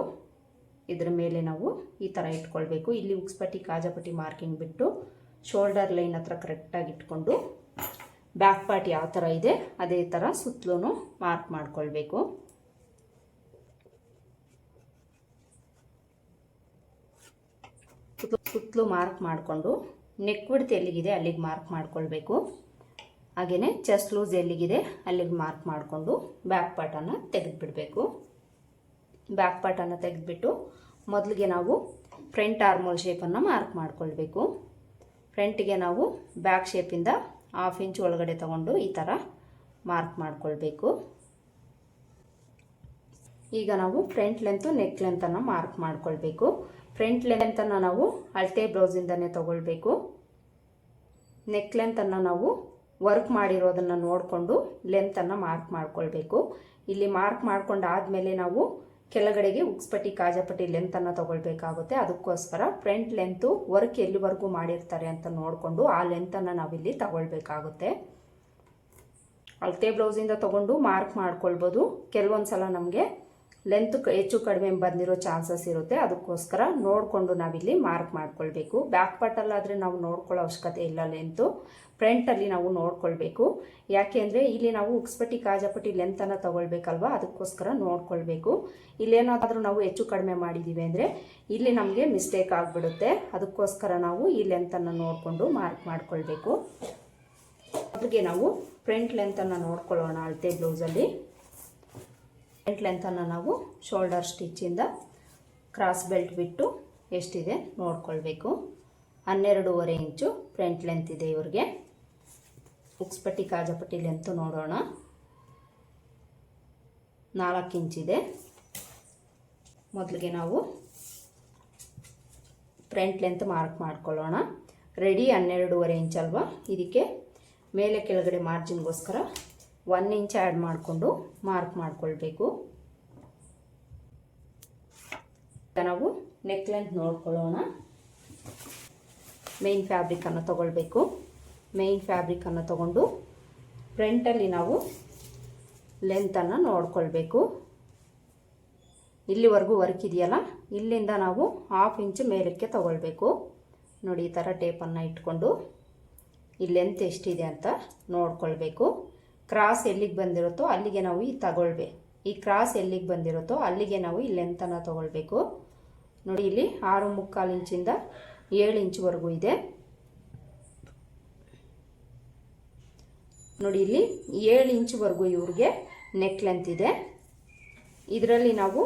ಇದ್ರ ಮೇಲೆ ನಾವು ಈ ಥರ ಇಟ್ಕೊಳ್ಬೇಕು. ಇಲ್ಲಿ ಉಕ್ಸ್ಪಟ್ಟಿ ಕಾಜಾಪಟ್ಟಿ ಮಾರ್ಕಿಂಗ್ ಬಿಟ್ಟು ಶೋಲ್ಡರ್ ಲೈನ್ ಹತ್ರ ಕರೆಕ್ಟಾಗಿ ಇಟ್ಕೊಂಡು ಬ್ಯಾಕ್ ಪಾರ್ಟ್ ಯಾವ ಥರ ಇದೆ, ಅದೇ ಥರ ಸುತ್ತಲೂ ಮಾರ್ಕ್ ಮಾಡ್ಕೊಳ್ಬೇಕು. ಸುತ್ತಲೂ ಮಾರ್ಕ್ ಮಾಡಿಕೊಂಡು ನೆಕ್ ವಿಡ್ತ್ ಎಲ್ಲಿಗಿದೆ ಅಲ್ಲಿಗೆ ಮಾರ್ಕ್ ಮಾಡ್ಕೊಳ್ಬೇಕು. ಹಾಗೆಯೇ ಚೆಸ್ಟ್ ಲೂಸ್ ಎಲ್ಲಿಗಿದೆ ಅಲ್ಲಿಗೆ ಮಾರ್ಕ್ ಮಾಡಿಕೊಂಡು ಬ್ಯಾಕ್ ಪಾರ್ಟನ್ನು ತೆಗೆದುಬಿಡಬೇಕು. ಬ್ಯಾಕ್ ಪಾರ್ಟನ್ನು ತೆಗೆದುಬಿಟ್ಟು ಮೊದಲಿಗೆ ನಾವು ಫ್ರಂಟ್ ಆರ್ಮೋಲ್ ಶೇಪನ್ನು ಮಾರ್ಕ್ ಮಾಡಿಕೊಳ್ಬೇಕು. ಫ್ರಂಟಿಗೆ ನಾವು ಬ್ಯಾಕ್ ಶೇಪಿಂದ ಹಾಫ್ ಇಂಚ್ ಒಳಗಡೆ ತಗೊಂಡು ಈ ಥರ ಮಾರ್ಕ್ ಮಾಡಿಕೊಳ್ಬೇಕು. ಈಗ ನಾವು ಫ್ರಂಟ್ ಲೆಂತು ನೆಕ್ ಲೆಂತನ್ನು ಮಾರ್ಕ್ ಮಾಡ್ಕೊಳ್ಬೇಕು. ಫ್ರಂಟ್ ಲೆಂತನ್ನು ನಾವು ಅಳತೆ ಬ್ಲೌಸಿಂದನೇ ತಗೊಳ್ಬೇಕು. ನೆಕ್ ಲೆಂತನ್ನು ನಾವು ವರ್ಕ್ ಮಾಡಿರೋದನ್ನು ನೋಡಿಕೊಂಡು ಲೆಂತನ್ನು ಮಾರ್ಕ್ ಮಾಡ್ಕೊಳ್ಬೇಕು. ಇಲ್ಲಿ ಮಾರ್ಕ್ ಮಾಡ್ಕೊಂಡಾದಮೇಲೆ ನಾವು ಕೆಳಗಡೆಗೆ ಉಕ್ಸ್ಪಟ್ಟಿ, ಕಾಜಪಟ್ಟಿ ಲೆಂತನ್ನು ತಗೊಳ್ಬೇಕಾಗುತ್ತೆ. ಅದಕ್ಕೋಸ್ಕರ ಫ್ರಂಟ್ ಲೆಂತು ವರ್ಕ್ ಎಲ್ಲಿವರೆಗೂ ಮಾಡಿರ್ತಾರೆ ಅಂತ ನೋಡಿಕೊಂಡು ಆ ಲೆಂತನ್ನು ನಾವಿಲ್ಲಿ ತಗೊಳ್ಬೇಕಾಗುತ್ತೆ. ಅಳತೆ ಬ್ಲೌಸಿಂದ ತೊಗೊಂಡು ಮಾರ್ಕ್ ಮಾಡ್ಕೊಳ್ಬೋದು. ಕೆಲವೊಂದು ಸಲ ನಮಗೆ ಲೆಂತ್ ಹೆಚ್ಚು ಕಡಿಮೆ ಬಂದಿರೋ ಚಾನ್ಸಸ್ ಇರುತ್ತೆ. ಅದಕ್ಕೋಸ್ಕರ ನೋಡಿಕೊಂಡು ನಾವಿಲ್ಲಿ ಮಾರ್ಕ್ ಮಾಡ್ಕೊಳ್ಬೇಕು. ಬ್ಯಾಕ್ ಪಾರ್ಟಲ್ಲಾದರೆ ನಾವು ನೋಡ್ಕೊಳ್ಳೋ ಅವಶ್ಯಕತೆ ಇಲ್ಲ ಲೆಂತು. ಫ್ರಂಟಲ್ಲಿ ನಾವು ನೋಡ್ಕೊಳ್ಬೇಕು. ಯಾಕೆ ಅಂದರೆ ಇಲ್ಲಿ ನಾವು ಉಕ್ಸ್ಪಟ್ಟಿ, ಕಾಜಪಟ್ಟಿ ಲೆಂತನ್ನು ತಗೊಳ್ಬೇಕಲ್ವಾ? ಅದಕ್ಕೋಸ್ಕರ ನೋಡ್ಕೊಳ್ಬೇಕು. ಇಲ್ಲೇನಾದರೂ ನಾವು ಹೆಚ್ಚು ಕಡಿಮೆ ಮಾಡಿದ್ದೀವಿ ಅಂದರೆ ಇಲ್ಲಿ ನಮಗೆ ಮಿಸ್ಟೇಕ್ ಆಗಿಬಿಡುತ್ತೆ. ಅದಕ್ಕೋಸ್ಕರ ನಾವು ಈ ಲೆಂತನ್ನು ನೋಡಿಕೊಂಡು ಮಾರ್ಕ್ ಮಾಡ್ಕೊಳ್ಬೇಕು. ಅದ್ರಿಗೆ ನಾವು ಫ್ರಂಟ್ ಲೆಂತನ್ನು ನೋಡ್ಕೊಳ್ಳೋಣ ಅಳತೆ ಬ್ಲೌಸಲ್ಲಿ. ಫ್ರಂಟ್ ಲೆಂತನ್ನು ನಾವು ಶೋಲ್ಡರ್ ಸ್ಟಿಚ್ಚಿಂದ ಕ್ರಾಸ್ ಬೆಲ್ಟ್ ಬಿಟ್ಟು ಎಷ್ಟಿದೆ ನೋಡ್ಕೊಳ್ಬೇಕು. ಹನ್ನೆರಡೂವರೆ ಇಂಚು ಫ್ರಂಟ್ ಲೆಂತ್ ಇದೆ ಇವ್ರಿಗೆ. ಉಕ್ಸ್ಪಟ್ಟಿ, ಕಾಜಪಟ್ಟಿ ಲೆಂತು ನೋಡೋಣ. ನಾಲ್ಕು ಇಂಚಿದೆ ಮೊದಲಿಗೆ ನಾವು ಫ್ರಂಟ್ ಲೆಂತ್ ಮಾರ್ಕ್ ಮಾಡ್ಕೊಳ್ಳೋಣ. ರೆಡಿ ಹನ್ನೆರಡೂವರೆ ಇಂಚ್ ಅಲ್ವಾ? ಇದಕ್ಕೆ ಮೇಲೆ ಕೆಳಗಡೆ ಮಾರ್ಜಿನ್ಗೋಸ್ಕರ ಒನ್ ಇಂಚ್ ಆ್ಯಡ್ ಮಾಡಿಕೊಂಡು ಮಾರ್ಕ್ ಮಾಡಿಕೊಳ್ಬೇಕು. ನಾವು ನೆಕ್ ಲೆಂತ್ ನೋಡ್ಕೊಳ್ಳೋಣ. ಮೇಯ್ನ್ ಫ್ಯಾಬ್ರಿಕನ್ನು ತಗೊಳ್ಬೇಕು. ಮೇಯ್ನ್ ಫ್ಯಾಬ್ರಿಕನ್ನು ತಗೊಂಡು ಫ್ರಂಟಲ್ಲಿ ನಾವು ಲೆಂತನ್ನು ನೋಡ್ಕೊಳ್ಬೇಕು. ಇಲ್ಲಿವರೆಗೂ ವರ್ಕ್ ಇದೆಯಲ್ಲ? ಇಲ್ಲಿಂದ ನಾವು ಹಾಫ್ ಇಂಚ್ ಮೇಲಕ್ಕೆ ತಗೊಳ್ಬೇಕು. ನೋಡಿ ಈ ಥರ ಟೇಪನ್ನು ಇಟ್ಕೊಂಡು ಈ ಲೆಂತ್ ಎಷ್ಟಿದೆ ಅಂತ ನೋಡ್ಕೊಳ್ಬೇಕು. ಕ್ರಾಸ್ ಎಲ್ಲಿಗೆ ಬಂದಿರುತ್ತೋ ಅಲ್ಲಿಗೆ ನಾವು ಈ ತಗೊಳ್ಬೇಕು ಈ ಕ್ರಾಸ್ ಎಲ್ಲಿಗೆ ಬಂದಿರುತ್ತೋ ಅಲ್ಲಿಗೆ ನಾವು ಈ ಲೆಂತನ್ನು ತೊಗೊಳ್ಬೇಕು. ನೋಡಿ, ಇಲ್ಲಿ ಆರು ಮುಕ್ಕಾಲು ಇಂಚಿಂದ ಏಳು ಇಂಚ್ವರೆಗೂ ಇದೆ. ನೋಡಿ, ಇಲ್ಲಿ ಏಳು ಇಂಚ್ವರೆಗೂ ಇವ್ರಿಗೆ ನೆಕ್ ಲೆಂತ್ ಇದೆ. ಇದರಲ್ಲಿ ನಾವು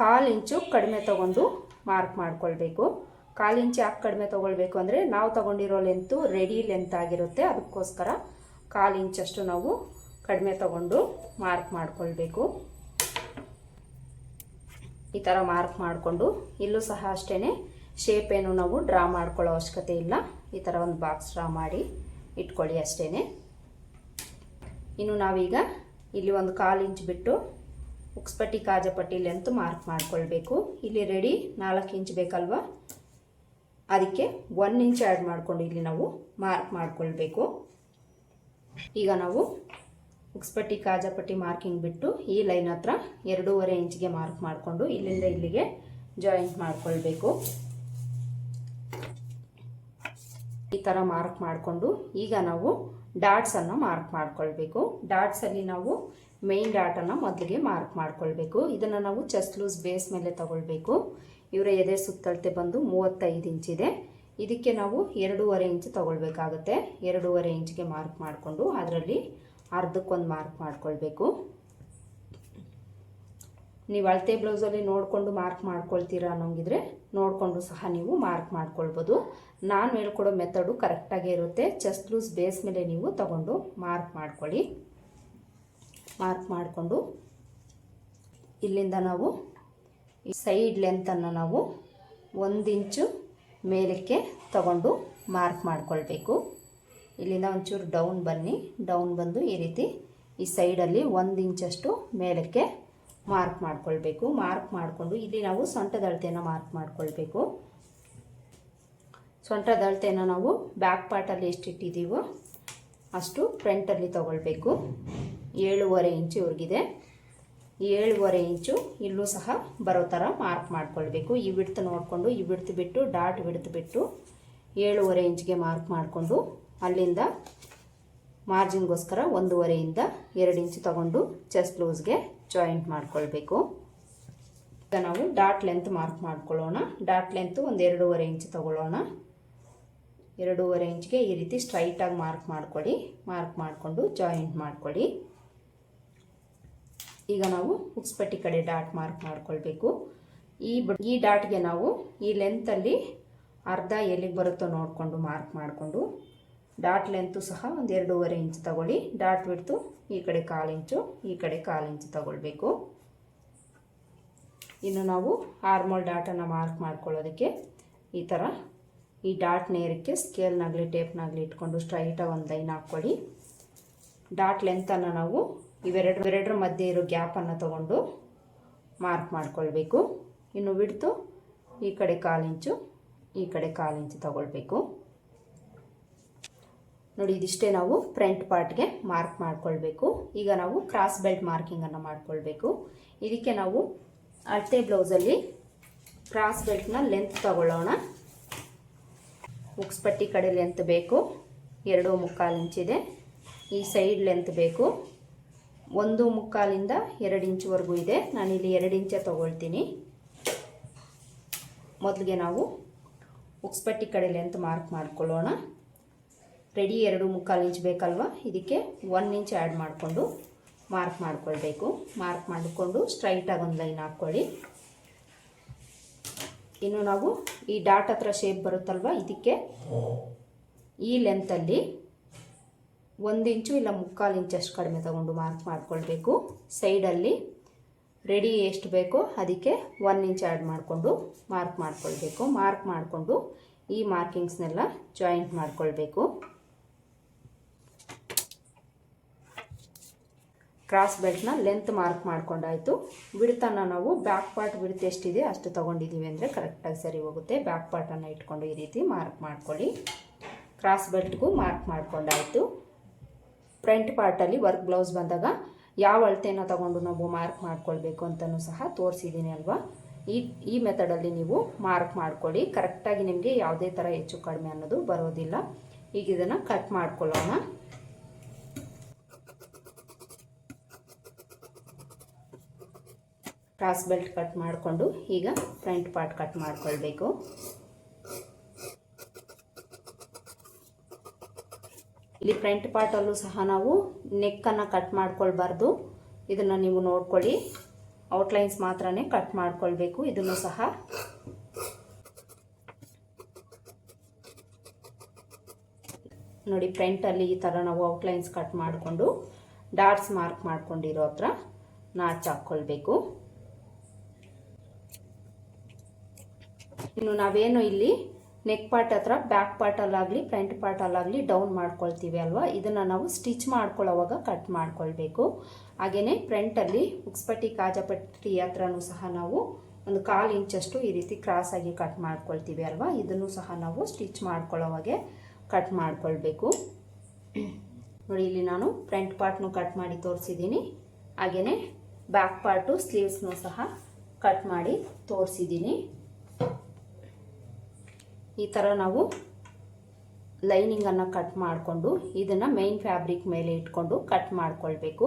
ಕಾಲು ಇಂಚು ಕಡಿಮೆ ತಗೊಂಡು ಮಾರ್ಕ್ ಮಾಡ್ಕೊಳ್ಬೇಕು. ಕಾಲು ಇಂಚು ಯಾಕೆ ಕಡಿಮೆ ತೊಗೊಳ್ಬೇಕು ಅಂದರೆ ನಾವು ತಗೊಂಡಿರೋ ಲೆಂತು ರೆಡಿ ಲೆಂತ್ ಆಗಿರುತ್ತೆ. ಅದಕ್ಕೋಸ್ಕರ ಕಾಲು ಇಂಚಷ್ಟು ನಾವು ಕಡಿಮೆ ತಗೊಂಡು ಮಾರ್ಕ್ ಮಾಡ್ಕೊಳ್ಬೇಕು. ಈ ಥರ ಮಾರ್ಕ್ ಮಾಡಿಕೊಂಡು ಇಲ್ಲೂ ಸಹ ಅಷ್ಟೇ ಶೇಪ್ ಏನು ನಾವು ಡ್ರಾ ಮಾಡ್ಕೊಳ್ಳೋ ಅವಶ್ಯಕತೆ ಇಲ್ಲ. ಈ ಥರ ಒಂದು ಬಾಕ್ಸ್ ಡ್ರಾ ಮಾಡಿ ಇಟ್ಕೊಳ್ಳಿ ಅಷ್ಟೇ ಇನ್ನು ನಾವೀಗ ಇಲ್ಲಿ ಒಂದು ಕಾಲು ಇಂಚ್ ಬಿಟ್ಟು ಉಕ್ಸ್ಪಟ್ಟಿ ಕಾಜಪಟ್ಟಿ ಅಂತೂ ಮಾರ್ಕ್ ಮಾಡ್ಕೊಳ್ಬೇಕು. ಇಲ್ಲಿ ರೆಡಿ ನಾಲ್ಕು ಇಂಚ್ ಬೇಕಲ್ವಾ? ಅದಕ್ಕೆ ಒನ್ ಇಂಚ್ ಆ್ಯಡ್ ಮಾಡಿಕೊಂಡು ಇಲ್ಲಿ ನಾವು ಮಾರ್ಕ್ ಮಾಡ್ಕೊಳ್ಬೇಕು. ಈಗ ನಾವು ಉಕ್ಸ್ಪಟ್ಟಿ, ಕಾಜಪಟ್ಟಿ ಮಾರ್ಕಿಂಗ್ ಬಿಟ್ಟು ಈ ಲೈನ್ ಹತ್ರ ಎರಡೂವರೆ ಇಂಚ್ಗೆ ಮಾರ್ಕ್ ಮಾಡಿಕೊಂಡು ಇಲ್ಲಿಂದ ಇಲ್ಲಿಗೆ ಜಾಯಿಂಟ್ ಮಾಡಿಕೊಳ್ಬೇಕು. ಈ ಥರ ಮಾರ್ಕ್ ಮಾಡಿಕೊಂಡು ಈಗ ನಾವು ಡಾಟ್ಸನ್ನು ಮಾರ್ಕ್ ಮಾಡಿಕೊಳ್ಬೇಕು. ಡಾಟ್ಸಲ್ಲಿ ನಾವು ಮೇನ್ ಡಾಟನ್ನು ಮೊದಲಿಗೆ ಮಾರ್ಕ್ ಮಾಡಿಕೊಳ್ಬೇಕು. ಇದನ್ನು ನಾವು ಚೆಸ್ಟ್ ಲೂಸ್ ಬೇಸ್ ಮೇಲೆ ತಗೊಳ್ಬೇಕು. ಇವರ ಎದೆ ಸುತ್ತಳತೆ ಬಂದು ಮೂವತ್ತೈದು ಇಂಚಿದೆ ಇದಕ್ಕೆ ನಾವು ಎರಡೂವರೆ ಇಂಚ್ ತಗೊಳ್ಬೇಕಾಗುತ್ತೆ. ಎರಡೂವರೆ ಇಂಚಿಗೆ ಮಾರ್ಕ್ ಮಾಡಿಕೊಂಡು ಅದರಲ್ಲಿ ಅರ್ಧಕ್ಕೊಂದು ಮಾರ್ಕ್ ಮಾಡ್ಕೊಳ್ಬೇಕು. ನೀವು ಅಳತೆ ಬ್ಲೌಸಲ್ಲಿ ನೋಡಿಕೊಂಡು ಮಾರ್ಕ್ ಮಾಡ್ಕೊಳ್ತೀರಾ ಅನ್ನೋಂಗಿದ್ರೆ ನೋಡಿಕೊಂಡು ಸಹ ನೀವು ಮಾರ್ಕ್ ಮಾಡ್ಕೊಳ್ಬೋದು. ನಾನು ಹೇಳ್ಕೊಡೋ ಮೆಥಡು ಕರೆಕ್ಟಾಗೇ ಇರುತ್ತೆ. ಚೆಸ್ಟ್ ಲೂಸ್ ಬೇಸ್ ಮೇಲೆ ನೀವು ತಗೊಂಡು ಮಾರ್ಕ್ ಮಾಡ್ಕೊಳ್ಳಿ. ಮಾರ್ಕ್ ಮಾಡಿಕೊಂಡು ಇಲ್ಲಿಂದ ನಾವು ಸೈಡ್ ಲೆಂತನ್ನು ನಾವು ಒಂದು ಇಂಚು ಮೇಲಕ್ಕೆ ತಗೊಂಡು ಮಾರ್ಕ್ ಮಾಡಿಕೊಳ್ಬೇಕು. ಇಲ್ಲಿಂದ ಒಂಚೂರು ಡೌನ್ ಬನ್ನಿ. ಡೌನ್ ಬಂದು ಈ ರೀತಿ ಈ ಸೈಡಲ್ಲಿ ಒಂದು ಇಂಚಷ್ಟು ಮೇಲಕ್ಕೆ ಮಾರ್ಕ್ ಮಾಡಿಕೊಳ್ಬೇಕು. ಮಾರ್ಕ್ ಮಾಡಿಕೊಂಡು ಇಲ್ಲಿ ನಾವು ಸೊಂಟದ ಅಳತೆಯನ್ನು ಮಾರ್ಕ್ ಮಾಡಿಕೊಳ್ಬೇಕು. ಸೊಂಟದ ಅಳತೆಯನ್ನು ನಾವು ಬ್ಯಾಕ್ ಪಾರ್ಟಲ್ಲಿ ಎಷ್ಟು ಇಟ್ಟಿದ್ದೀವೋ ಅಷ್ಟು ಫ್ರಂಟಲ್ಲಿ ತಗೊಳ್ಬೇಕು. ಏಳುವರೆ ಇಂಚು ಇವ್ರಿಗಿದೆ. ಏಳುವರೆ ಇಂಚು ಇಲ್ಲೂ ಸಹ ಬರೋ ಥರ ಮಾರ್ಕ್ ಮಾಡ್ಕೊಳ್ಬೇಕು. ಈ ಬಿಡ್ತು ನೋಡಿಕೊಂಡು, ಈ ಬಿಡ್ತು ಬಿಟ್ಟು ಡಾಟ್ ಬಿಡ್ತು ಬಿಟ್ಟು ಏಳುವರೆ ಇಂಚ್ಗೆ ಮಾರ್ಕ್ ಮಾಡಿಕೊಂಡು ಅಲ್ಲಿಂದ ಮಾರ್ಜಿನ್ಗೋಸ್ಕರ ಒಂದೂವರೆಯಿಂದ ಎರಡು ಇಂಚು ತಗೊಂಡು ಚೆಸ್ಟ್ ಲೂಸ್ಗೆ ಜಾಯಿಂಟ್ ಮಾಡ್ಕೊಳ್ಬೇಕು. ಈಗ ನಾವು ಡಾಟ್ ಲೆಂತ್ ಮಾರ್ಕ್ ಮಾಡ್ಕೊಳ್ಳೋಣ. ಡಾಟ್ ಲೆಂತ್ ಒಂದು ಎರಡೂವರೆ ಇಂಚು ತಗೊಳ್ಳೋಣ. ಎರಡೂವರೆ ಇಂಚ್ಗೆ ಈ ರೀತಿ ಸ್ಟ್ರೈಟಾಗಿ ಮಾರ್ಕ್ ಮಾಡ್ಕೊಳ್ಳಿ. ಮಾರ್ಕ್ ಮಾಡಿಕೊಂಡು ಜಾಯಿಂಟ್ ಮಾಡ್ಕೊಳ್ಳಿ. ಈಗ ನಾವು ಉಕ್ಸ್ಪಟ್ಟಿ ಕಡೆ ಡಾಟ್ ಮಾರ್ಕ್ ಮಾಡ್ಕೊಳ್ಬೇಕು. ಈ ಈ ಡಾಟ್ಗೆ ನಾವು ಈ ಲೆಂತಲ್ಲಿ ಅರ್ಧ ಎಲ್ಲಿಗೆ ಬರುತ್ತೋ ನೋಡಿಕೊಂಡು ಮಾರ್ಕ್ ಮಾಡಿಕೊಂಡು ಡಾಟ್ ಲೆಂತು ಸಹ ಒಂದು ಎರಡೂವರೆ ಇಂಚ್ ತಗೊಳ್ಳಿ. ಡಾಟ್ ಬಿಡ್ತು ಈ ಕಡೆ ಕಾಲು ಇಂಚು, ಈ ಕಡೆ ಕಾಲು ಇಂಚು ತಗೊಳ್ಬೇಕು. ಇನ್ನು ನಾವು ಆರ್ಮೋಲ್ ಡಾಟನ್ನು ಮಾರ್ಕ್ ಮಾಡ್ಕೊಳ್ಳೋದಕ್ಕೆ ಈ ಥರ ಈ ಡಾಟ್ ನೇರಕ್ಕೆ ಸ್ಕೇಲ್ನಾಗಲಿ ಟೇಪ್ನಾಗಲಿ ಇಟ್ಕೊಂಡು ಸ್ಟ್ರೈಟಾಗಿ ಒಂದು ಲೈನ್ ಹಾಕ್ಕೊಳ್ಳಿ. ಡಾಟ್ ಲೆಂತನ್ನು ನಾವು ಇವೆರಡು, ಇವೆರಡರ ಮಧ್ಯೆ ಇರೋ ಗ್ಯಾಪನ್ನು ತಗೊಂಡು ಮಾರ್ಕ್ ಮಾಡ್ಕೊಳ್ಬೇಕು. ಇನ್ನು ಬಿಡ್ತು ಈ ಕಡೆ ಕಾಲು ಇಂಚು, ಈ ಕಡೆ ಕಾಲು ಇಂಚು ತಗೊಳ್ಬೇಕು. ನೋಡಿ, ಇದಿಷ್ಟೇ ನಾವು ಫ್ರಂಟ್ ಪಾರ್ಟ್ಗೆ ಮಾರ್ಕ್ ಮಾಡ್ಕೊಳ್ಬೇಕು. ಈಗ ನಾವು ಕ್ರಾಸ್ ಬೆಲ್ಟ್ ಮಾರ್ಕಿಂಗನ್ನು ಮಾಡ್ಕೊಳ್ಬೇಕು. ಇದಕ್ಕೆ ನಾವು ಅಳತೆ ಬ್ಲೌಸಲ್ಲಿ ಕ್ರಾಸ್ ಬೆಲ್ಟ್ನ ಲೆಂತ್ ತಗೊಳ್ಳೋಣ. ಉಕ್ಸ್ಪಟ್ಟಿ ಕಡೆ ಲೆಂತ್ ಬೇಕು. ಎರಡು ಮುಕ್ಕಾಲು ಇಂಚಿದೆ. ಈ ಸೈಡ್ ಲೆಂತ್ ಬೇಕು. ಒಂದು ಮುಕ್ಕಾಲಿಂದ ಎರಡು ಇಂಚುವರೆಗೂ ಇದೆ. ನಾನಿಲ್ಲಿ ಎರಡು ಇಂಚೆ ತೊಗೊಳ್ತೀನಿ. ಮೊದಲಿಗೆ ನಾವು ಉಕ್ಸ್ಪಟ್ಟಿ ಕಡೆ ಲೆಂತ್ ಮಾರ್ಕ್ ಮಾಡ್ಕೊಳ್ಳೋಣ. ರೆಡಿ ಎರಡು ಮುಕ್ಕಾಲು ಇಂಚ್ ಬೇಕಲ್ವಾ? ಇದಕ್ಕೆ ಒನ್ ಇಂಚ್ ಆ್ಯಡ್ ಮಾಡಿಕೊಂಡು ಮಾರ್ಕ್ ಮಾಡ್ಕೊಳ್ಬೇಕು. ಮಾರ್ಕ್ ಮಾಡಿಕೊಂಡು ಸ್ಟ್ರೈಟಾಗಿ ಒಂದು ಲೈನ್ ಹಾಕ್ಕೊಳ್ಳಿ. ಇನ್ನು ನಾವು ಈ ಡಾಟ್ ಹತ್ರ ಶೇಪ್ ಬರುತ್ತಲ್ವ? ಇದಕ್ಕೆ ಈ ಲೆಂತಲ್ಲಿ ಒಂದು ಇಂಚು ಇಲ್ಲ ಮುಕ್ಕಾಲು ಇಂಚಷ್ಟು ಕಡಿಮೆ ತಗೊಂಡು ಮಾರ್ಕ್ ಮಾಡ್ಕೊಳ್ಬೇಕು. ಸೈಡಲ್ಲಿ ರೆಡಿ ಎಷ್ಟು ಬೇಕೋ ಅದಕ್ಕೆ ಒನ್ ಇಂಚ್ ಆ್ಯಡ್ ಮಾಡಿಕೊಂಡು ಮಾರ್ಕ್ ಮಾಡ್ಕೊಳ್ಬೇಕು. ಮಾರ್ಕ್ ಮಾಡಿಕೊಂಡು ಈ ಮಾರ್ಕಿಂಗ್ಸ್ನೆಲ್ಲ ಜಾಯಿಂಟ್ ಮಾಡ್ಕೊಳ್ಬೇಕು. ಕ್ರಾಸ್ ಬೆಲ್ಟ್ನ ಲೆಂತ್ ಮಾರ್ಕ್ ಮಾಡ್ಕೊಂಡಾಯಿತು. ಬಿಡ್ತಾನ ನಾವು ಬ್ಯಾಕ್ ಪಾರ್ಟ್ ಬಿಡ್ತ ಎಷ್ಟಿದೆ ಅಷ್ಟು ತೊಗೊಂಡಿದ್ದೀವಿ ಅಂದರೆ ಕರೆಕ್ಟಾಗಿ ಸರಿ ಹೋಗುತ್ತೆ. ಬ್ಯಾಕ್ ಪಾರ್ಟನ್ನು ಇಟ್ಕೊಂಡು ಈ ರೀತಿ ಮಾರ್ಕ್ ಮಾಡ್ಕೊಳ್ಳಿ. ಕ್ರಾಸ್ ಬೆಲ್ಟ್ಗೂ ಮಾರ್ಕ್ ಮಾಡ್ಕೊಂಡಾಯಿತು. ಫ್ರಂಟ್ ಪಾರ್ಟಲ್ಲಿ ವರ್ಕ್ ಬ್ಲೌಸ್ ಬಂದಾಗ ಯಾವ ಅಳತೆನ ತಗೊಂಡು ನಾವು ಮಾರ್ಕ್ ಮಾಡ್ಕೊಳ್ಬೇಕು ಅಂತಲೂ ಸಹ ತೋರಿಸಿದ್ದೀನಿ ಅಲ್ವಾ? ಈ ಈ ಮೆಥಡಲ್ಲಿ ನೀವು ಮಾರ್ಕ್ ಮಾಡ್ಕೊಳ್ಳಿ. ಕರೆಕ್ಟಾಗಿ ನಿಮಗೆ ಯಾವುದೇ ಥರ ಹೆಚ್ಚು ಕಡಿಮೆ ಅನ್ನೋದು ಬರೋದಿಲ್ಲ. ಈಗ ಇದನ್ನು ಕಟ್ ಮಾಡ್ಕೊಳ್ಳೋಣ. ಕ್ರಾಸ್ ಬೆಲ್ಟ್ ಕಟ್ ಮಾಡಿಕೊಂಡು ಈಗ ಫ್ರಂಟ್ ಪಾರ್ಟ್ ಕಟ್ ಮಾಡ್ಕೊಳ್ಬೇಕು. ಇಲ್ಲಿ ಫ್ರಂಟ್ ಪಾರ್ಟಲ್ಲೂ ಸಹ ನಾವು ನೆಕ್ಕನ್ನು ಕಟ್ ಮಾಡ್ಕೊಳ್ಬಾರ್ದು. ಇದನ್ನು ನೀವು ನೋಡ್ಕೊಳ್ಳಿ. ಔಟ್ಲೈನ್ಸ್ ಮಾತ್ರನೇ ಕಟ್ ಮಾಡ್ಕೊಳ್ಬೇಕು. ಇದನ್ನು ಸಹ ನೋಡಿ ಫ್ರಂಟಲ್ಲಿ ಈ ಥರ ನಾವು ಔಟ್ಲೈನ್ಸ್ ಕಟ್ ಮಾಡಿಕೊಂಡು ಡಾಟ್ಸ್ ಮಾರ್ಕ್ ಮಾಡ್ಕೊಂಡಿರೋ ಹತ್ರ ನಾಚ್ ಹಾಕ್ಕೊಳ್ಬೇಕು. ಇನ್ನು ನಾವೇನು ಇಲ್ಲಿ ನೆಕ್ ಪಾರ್ಟ್ ಹತ್ರ ಬ್ಯಾಕ್ ಪಾರ್ಟಲ್ಲಾಗಲಿ ಫ್ರಂಟ್ ಪಾರ್ಟಲ್ಲಾಗಲಿ ಡೌನ್ ಮಾಡ್ಕೊಳ್ತೀವಿ ಅಲ್ವಾ? ಇದನ್ನು ನಾವು ಸ್ಟಿಚ್ ಮಾಡ್ಕೊಳ್ಳೋವಾಗ ಕಟ್ ಮಾಡ್ಕೊಳ್ಬೇಕು. ಹಾಗೆಯೇ ಫ್ರಂಟಲ್ಲಿ ಉಕ್ಸ್ಪಟ್ಟಿ ಕಾಜಪಟ್ಟಿ ಹತ್ರನೂ ಸಹ ನಾವು ಒಂದು ಕಾಲು ಇಂಚಷ್ಟು ಈ ರೀತಿ ಕ್ರಾಸಾಗಿ ಕಟ್ ಮಾಡ್ಕೊಳ್ತೀವಿ ಅಲ್ವಾ? ಇದನ್ನು ಸಹ ನಾವು ಸ್ಟಿಚ್ ಮಾಡ್ಕೊಳ್ಳೋವಾಗೆ ಕಟ್ ಮಾಡ್ಕೊಳ್ಬೇಕು. ನೋಡಿ, ಇಲ್ಲಿ ನಾನು ಫ್ರಂಟ್ ಪಾರ್ಟ್ನು ಕಟ್ ಮಾಡಿ ತೋರಿಸಿದ್ದೀನಿ. ಹಾಗೆಯೇ ಬ್ಯಾಕ್ ಪಾರ್ಟು ಸ್ಲೀವ್ಸ್ನು ಸಹ ಕಟ್ ಮಾಡಿ ತೋರಿಸಿದ್ದೀನಿ. ಈ ಥರ ನಾವು ಲೈನಿಂಗನ್ನು ಕಟ್ ಮಾಡಿಕೊಂಡು ಇದನ್ನು ಮೈನ್ ಫ್ಯಾಬ್ರಿಕ್ ಮೇಲೆ ಇಟ್ಕೊಂಡು ಕಟ್ ಮಾಡಿಕೊಳ್ಬೇಕು.